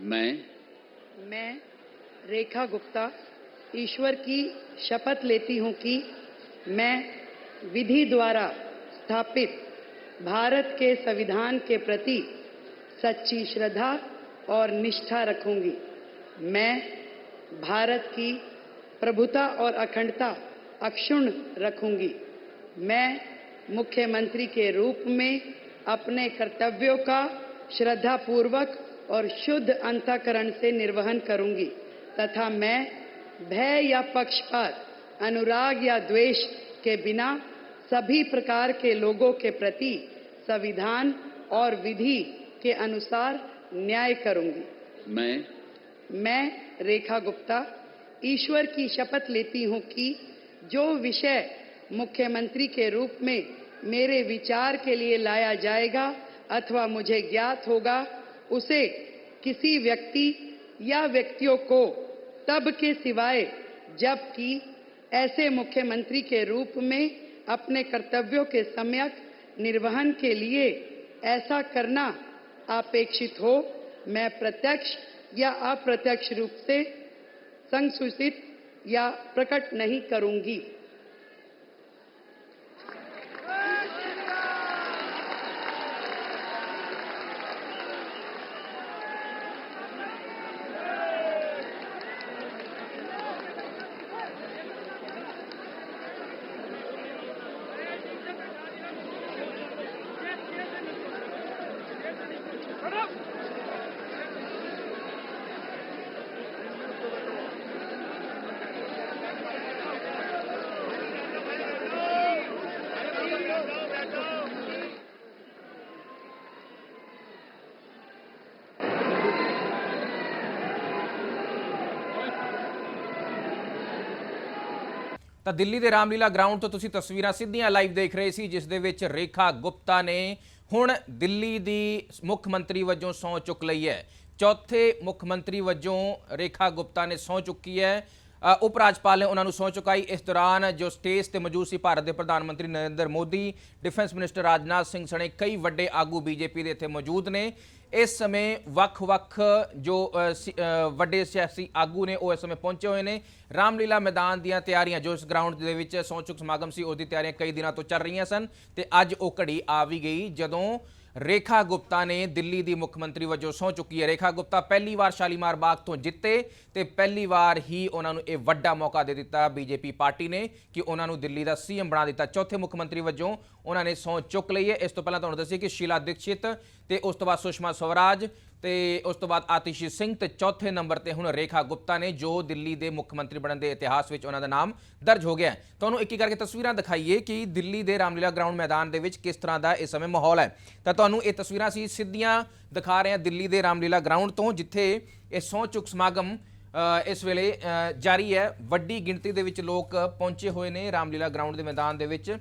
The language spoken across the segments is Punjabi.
मैं मैं, रेखा गुप्ता, ईश्वर की शपथ लेती हूँ कि मैं विधि द्वारा स्थापित भारत के संविधान के प्रति सच्ची श्रद्धा और निष्ठा रखूँगी। मैं भारत की प्रभुता और अखंडता अक्षुण रखूँगी। मैं मुख्यमंत्री के रूप में अपने कर्तव्यों का श्रद्धापूर्वक और शुद्ध अंतकरण से निर्वहन करूँगी तथा मैं भय या पक्षपात अनुराग या द्वेष के बिना सभी प्रकार के लोगों के प्रति संविधान और विधि के अनुसार न्याय करूँगी। मैं? मैं रेखा गुप्ता ईश्वर की शपथ लेती हूँ कि जो विषय मुख्यमंत्री के रूप में मेरे विचार के लिए लाया जाएगा अथवा मुझे ज्ञात होगा उसे किसी व्यक्ति या व्यक्तियों को तब के सिवाय जबकि ऐसे मुख्यमंत्री के रूप में अपने कर्तव्यों के सम्यक निर्वहन के लिए ऐसा करना अपेक्षित हो, मैं प्रत्यक्ष या अप्रत्यक्ष रूप से संसूचित या प्रकट नहीं करूँगी। ਤਾਂ ਦਿੱਲੀ ਦੇ ਰਾਮਲੀਲਾ ਗਰਾਊਂਡ ਤੋਂ ਤੁਸੀਂ ਤਸਵੀਰਾਂ ਸਿੱਧੀਆਂ ਲਾਈਵ ਦੇਖ ਰਹੇ ਸੀ, ਜਿਸ ਦੇ ਵਿੱਚ ਰੇਖਾ ਗੁਪਤਾ ਨੇ ਹੁਣ ਦਿੱਲੀ ਦੀ ਮੁੱਖ ਮੰਤਰੀ ਵਜੋਂ ਸਹੁੰ ਚੁੱਕ ਲਈ ਹੈ। ਚੌਥੇ ਮੁੱਖ ਮੰਤਰੀ ਵਜੋਂ ਰੇਖਾ ਗੁਪਤਾ ਨੇ ਸਹੁੰ ਚੁੱਕੀ ਹੈ। ਉਪ ਰਾਜਪਾਲ ਨੇ ਉਹਨਾਂ ਨੂੰ ਸਹੁੰ ਚੁਕਾਈ। ਇਸ ਦੌਰਾਨ ਜੋ ਸਟੇਜ ਤੇ ਮੌਜੂਦ ਸੀ ਭਾਰਤ ਦੇ ਪ੍ਰਧਾਨ ਮੰਤਰੀ ਨਰਿੰਦਰ ਮੋਦੀ, ਡਿਫੈਂਸ ਮਿਨਿਸਟਰ ਰਾਜਨਾਥ ਸਿੰਘ ਸਣੇ, ਕਈ ਵੱਡੇ ਆਗੂ ਬੀਜੇਪੀ ਦੇ ਇੱਥੇ ਮੌਜੂਦ ਨੇ। ਇਸ ਸਮੇਂ ਵੱਖ-ਵੱਖ ਜੋ ਵੱਡੇ ਸਿਆਸੀ ਆਗੂ ਨੇ ਉਹ ਇਸ ਸਮੇਂ ਪਹੁੰਚੇ ਹੋਏ ਨੇ। ਰਾਮਲੀਲਾ ਮੈਦਾਨ ਦੀਆਂ ਤਿਆਰੀਆਂ ਜੋ ਇਸ ਗਰਾਊਂਡ ਦੇ ਵਿੱਚ ਸੌਂਚੁਕ ਸਮਾਗਮ ਸੀ ਉਸ ਦੀ ਤਿਆਰੀਆਂ ਕਈ ਦਿਨਾਂ ਤੋਂ ਚੱਲ ਰਹੀਆਂ ਸਨ ਤੇ ਅੱਜ ਉਹ ਘੜੀ ਆ ਵੀ ਗਈ ਜਦੋਂ ਰੇਖਾ ਗੁਪਤਾ ਨੇ ਦਿੱਲੀ ਦੀ ਮੁੱਖ ਮੰਤਰੀ ਵਜੋਂ ਸਹੁੰ ਚੁੱਕੀ ਹੈ। ਰੇਖਾ ਗੁਪਤਾ ਪਹਿਲੀ ਵਾਰ ਸ਼ਾਲੀਮਾਰ ਬਾਗ ਤੋਂ ਜਿੱਤੇ ਤੇ ਪਹਿਲੀ ਵਾਰ ਹੀ ਉਹਨਾਂ ਨੂੰ ਇਹ ਵੱਡਾ ਮੌਕਾ ਦੇ ਦਿੱਤਾ ਬੀਜੇਪੀ ਪਾਰਟੀ ਨੇ ਕਿ ਉਹਨਾਂ ਨੂੰ ਦਿੱਲੀ ਦਾ ਸੀਐਮ ਬਣਾ ਦਿੱਤਾ। ਚੌਥੇ ਮੁੱਖ ਮੰਤਰੀ ਵਜੋਂ ਉਹਨਾਂ ਨੇ ਸਹੁੰ ਚੁੱਕ ਲਈ ਹੈ। ਇਸ ਤੋਂ ਪਹਿਲਾਂ ਤੁਹਾਨੂੰ ਦੱਸਿਆ ਕਿ ਸ਼ੀਲਾ ਦੀਕਸ਼ਿਤ ਤੇ ਉਸ ਤੋਂ ਬਾਅਦ ਸੁਸ਼ਮਾ ਸਵਰਾਜ ਤੇ ਉਸ ਤੋਂ ਬਾਅਦ ਆਤਿਸ਼ੀ ਸਿੰਘ ਤੇ ਚੌਥੇ ਨੰਬਰ ਤੇ ਹੁਣ ਰੇਖਾ ਗੁਪਤਾ ਨੇ, ਜੋ ਦਿੱਲੀ ਦੇ ਮੁੱਖ ਮੰਤਰੀ ਬਣਨ ਦੇ ਇਤਿਹਾਸ ਵਿੱਚ ਉਹਨਾਂ ਦਾ ਨਾਮ ਦਰਜ ਹੋ ਗਿਆ ਹੈ। ਤੁਹਾਨੂੰ ਇੱਕ ਇੱਕ ਕਰਕੇ ਤਸਵੀਰਾਂ ਦਿਖਾਈਏ ਕਿ ਦਿੱਲੀ ਦੇ ਰਾਮਲੀਲਾ ਗਰਾਊਂਡ ਮੈਦਾਨ ਦੇ ਵਿੱਚ ਕਿਸ ਤਰ੍ਹਾਂ ਦਾ ਇਸ ਸਮੇਂ ਮਾਹੌਲ ਹੈ। ਤਾਂ ਤੁਹਾਨੂੰ ਇਹ ਤਸਵੀਰਾਂ ਅਸੀਂ ਸਿੱਧੀਆਂ ਦਿਖਾ ਰਹੇ ਹਾਂ ਦਿੱਲੀ ਦੇ ਰਾਮਲੀਲਾ ਗਰਾਊਂਡ ਤੋਂ, ਜਿੱਥੇ ਇਹ ਸਹੁੰ ਚੁੱਕ ਸਮਾਗਮ ਇਸ ਵੇਲੇ ਜਾਰੀ ਹੈ। ਵੱਡੀ ਗਿਣਤੀ ਦੇ ਵਿੱਚ ਲੋਕ ਪਹੁੰਚੇ ਹੋਏ ਨੇ ਰਾਮਲੀਲਾ ਗਰਾਊਂਡ ਦੇ ਮੈਦਾਨ ਦੇ ਵਿੱਚ,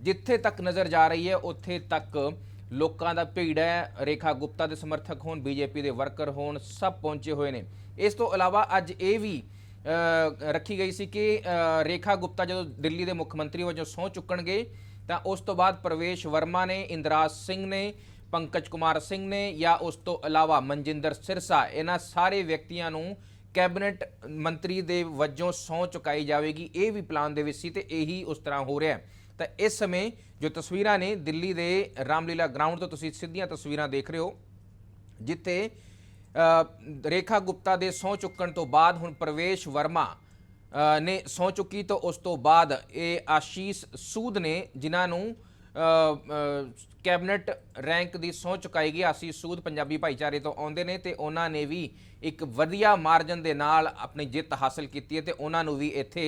ਜਿੱਥੇ ਤੱਕ ਨਜ਼ਰ ਜਾ ਰਹੀ ਹੈ, ਉੱਥੇ ਤੱਕ ਲੋਕਾਂ ਦਾ ਭੀੜ ਹੈ। ਰੇਖਾ ਗੁਪਤਾ ਦੇ ਸਮਰਥਕ ਹੋਣ, ਬੀਜੇਪੀ ਦੇ ਵਰਕਰ ਹੋਣ, ਸਭ ਪਹੁੰਚੇ ਹੋਏ ਨੇ। ਇਸ ਤੋਂ ਇਲਾਵਾ ਅੱਜ ਇਹ ਵੀ ਰੱਖੀ ਗਈ ਸੀ ਕਿ ਰੇਖਾ ਗੁਪਤਾ ਜਦੋਂ ਦਿੱਲੀ ਦੇ ਮੁੱਖ ਮੰਤਰੀ ਵਜੋਂ ਸਹੁੰ ਚੁੱਕਣਗੇ, ਤਾਂ ਉਸ ਤੋਂ ਬਾਅਦ ਪ੍ਰਵੇਸ਼ ਵਰਮਾ ਨੇ, ਇੰਦਰਾਜ ਸਿੰਘ ਨੇ, ਪੰਕਜ ਕੁਮਾਰ ਸਿੰਘ ਨੇ ਜਾਂ ਉਸ ਤੋਂ ਇਲਾਵਾ ਮਨਜਿੰਦਰ ਸਿਰਸਾ, ਇਹਨਾਂ ਸਾਰੇ ਵਿਅਕਤੀਆਂ ਨੂੰ ਕੈਬਨਿਟ ਮੰਤਰੀ ਦੇ ਵਜੋਂ ਸਹੁੰ ਚੁਕਾਈ ਜਾਵੇਗੀ। ਇਹ ਵੀ ਪਲਾਨ ਦੇ ਵਿੱਚ ਸੀ ਤੇ ਇਹੀ ਉਸ ਤਰ੍ਹਾਂ ਹੋ ਰਿਹਾ ਹੈ। ਤਾਂ ਇਸ ਸਮੇਂ ਜੋ ਤਸਵੀਰਾਂ ਨੇ ਦਿੱਲੀ ਦੇ ਰਾਮਲੀਲਾ ਗਰਾਊਂਡ ਤੋਂ ਤੁਸੀਂ ਸਿੱਧੀਆਂ ਤਸਵੀਰਾਂ ਦੇਖ ਰਹੇ ਹੋ ਜਿੱਥੇ ਰੇਖਾ ਗੁਪਤਾ ਦੇ ਸਹੁੰ ਚੁੱਕਣ ਤੋਂ ਬਾਅਦ ਹੁਣ ਪ੍ਰਵੇਸ਼ ਵਰਮਾ ਨੇ ਸਹੁੰ ਚੁੱਕੀ ਤਾਂ ਉਸ ਤੋਂ ਬਾਅਦ ਇਹ ਆਸ਼ੀਸ਼ ਸੂਦ ਨੇ ਜਿਨ੍ਹਾਂ ਨੂੰ ਅ, ਕੈਬਨਿਟ ਰੈਂਕ ਦੀ ਸਹੁੰ ਚੁਕਾਈ ਗਈ ਆਸ਼ੀਸ਼ ਸੂਦ ਪੰਜਾਬੀ ਭਾਈਚਾਰੇ ਤੋਂ ਆਉਂਦੇ ਨੇ ਤੇ ਉਹਨਾਂ ਨੇ ਵੀ ਇੱਕ ਵਧੀਆ ਮਾਰਜਨ ਦੇ ਨਾਲ ਆਪਣੀ ਜਿੱਤ ਹਾਸਲ ਕੀਤੀ ਹੈ ਤੇ ਉਹਨਾਂ ਨੂੰ ਵੀ ਇੱਥੇ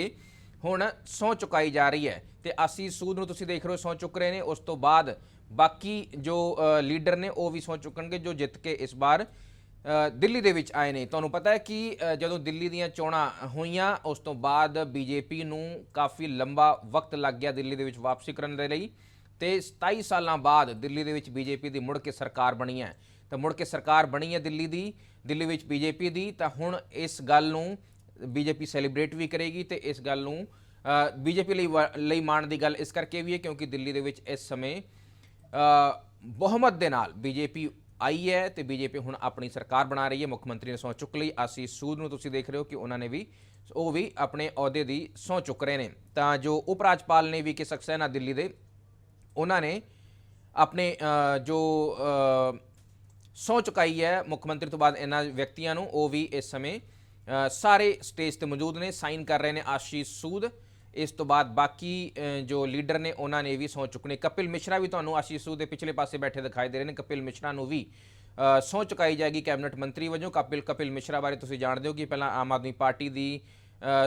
ਹੁਣ ਸਹੁੰ ਚੁਕਾਈ ਜਾ ਰਹੀ ਹੈ ਤੇ ਆਸ਼ੀਸ਼ ਸੂਦ ਨੂੰ ਤੁਸੀਂ ਦੇਖ ਰਹੇ ਹੋ, ਸਹੁੰ ਚੁੱਕ ਰਹੇ ਨੇ, ਉਸ ਤੋਂ ਬਾਅਦ ਬਾਕੀ ਜੋ ਲੀਡਰ ਨੇ ਉਹ ਵੀ ਸਹੁੰ ਚੁੱਕਣਗੇ ਜੋ ਜਿੱਤ ਕੇ ਇਸ ਵਾਰ ਦਿੱਲੀ ਦੇ ਵਿੱਚ ਆਏ ਨੇ। ਤੁਹਾਨੂੰ ਪਤਾ ਹੈ ਕਿ ਜਦੋਂ ਦਿੱਲੀ ਦੀਆਂ ਚੋਣਾਂ ਹੋਈਆਂ, ਉਸ ਤੋਂ ਬਾਅਦ ਬੀਜੇਪੀ ਨੂੰ ਕਾਫੀ ਲੰਬਾ ਵਕਤ ਲੱਗ ਗਿਆ ਦਿੱਲੀ ਦੇ ਵਿੱਚ ਵਾਪਸੀ ਕਰਨ ਦੇ ਲਈ ਤੇ 27 ਸਾਲਾਂ ਬਾਅਦ ਦਿੱਲੀ ਦੇ ਵਿੱਚ ਬੀਜੇਪੀ ਦੀ ਮੁੜ ਕੇ ਸਰਕਾਰ ਬਣੀ ਹੈ। ਤਾਂ ਮੁੜ ਕੇ ਸਰਕਾਰ ਬਣੀ ਹੈ ਦਿੱਲੀ ਦੀ, ਦਿੱਲੀ ਵਿੱਚ ਬੀਜੇਪੀ ਦੀ, ਤਾਂ ਹੁਣ ਇਸ ਗੱਲ ਨੂੰ ਬੀਜੇਪੀ ਸੈਲੀਬ੍ਰੇਟ ਵੀ ਕਰੇਗੀ ਤੇ ਇਸ ਗੱਲ ਨੂੰ ਬੀਜੇਪੀ ਲਈ ਵਾ- ਲਈ ਮਾਣ ਦੀ ਗੱਲ ਇਸ ਕਰਕੇ ਵੀ ਹੈ ਕਿਉਂਕਿ ਦਿੱਲੀ ਦੇ ਵਿੱਚ ਇਸ ਸਮੇਂ ਬਹੁਮਤ ਦੇ ਨਾਲ ਬੀਜੇਪੀ ਆਈ ਹੈ ਤੇ ਬੀਜੇਪੀ ਹੁਣ ਆਪਣੀ ਸਰਕਾਰ ਬਣਾ ਰਹੀ ਹੈ। ਮੁੱਖ ਮੰਤਰੀ ਨੇ ਸਹੁੰ ਚੁੱਕ ਲਈ। ਆਸੀਸ ਸੂਦ ਨੂੰ ਤੁਸੀਂ ਦੇਖ ਰਹੇ ਹੋ ਕਿ ਉਹਨਾਂ ਨੇ ਵੀ ਉਹ ਵੀ ਆਪਣੇ ਅਹੁਦੇ ਦੀ ਸਹੁੰ ਚੁੱਕ ਰਹੇ ਨੇ। ਤਾਂ ਜੋ ਉਪ ਰਾਜਪਾਲ ਨੇ ਵੀ ਕਿ ਸਕਸੈਨਾ ਦਿੱਲੀ ਦੇ ਉਹਨਾਂ ਨੇ ਆਪਣੇ ਜੋ ਅ, ਸਹੁੰ ਚੁਕਾਈ ਹੈ ਮੁੱਖ ਮੰਤਰੀ ਤੋਂ ਬਾਅਦ ਇਹਨਾਂ ਵਿਅਕਤੀਆਂ ਨੂੰ ਉਹ ਵੀ ਇਸ ਸਮੇਂ ਸਾਰੇ ਸਟੇਜ ਤੇ ਮੌਜੂਦ ਨੇ ਸਾਈਨ ਕਰ ਰਹੇ ਨੇ ਆਸ਼ੀਸ਼ ਸੂਦ। ਇਸ ਤੋਂ ਬਾਅਦ ਬਾਕੀ ਜੋ ਲੀਡਰ ਨੇ ਉਹਨਾਂ ਨੇ ਵੀ ਸਹੁੰ ਚੁੱਕਣੀ। ਕਪਿਲ ਮਿਸ਼ਰਾ ਵੀ ਤੁਹਾਨੂੰ ਆਸ਼ੀਸ਼ ਸੂਦ ਦੇ ਪਿਛਲੇ ਪਾਸੇ ਬੈਠੇ ਦਿਖਾਈ ਦੇ ਰਹੇ ਨੇ। ਕਪਿਲ ਮਿਸ਼ਰਾ ਨੂੰ ਵੀ ਅ, ਸਹੁੰ ਚੁਕਾਈ ਜਾਏਗੀ ਕੈਬਨਿਟ ਮੰਤਰੀ ਵਜੋਂ। ਕਪਿਲ ਕਪਿਲ ਮਿਸ਼ਰਾ ਬਾਰੇ ਤੁਸੀਂ ਜਾਣਦੇ ਹੋ ਕਿ ਪਹਿਲਾਂ ਆਮ ਆਦਮੀ ਪਾਰਟੀ ਦੀ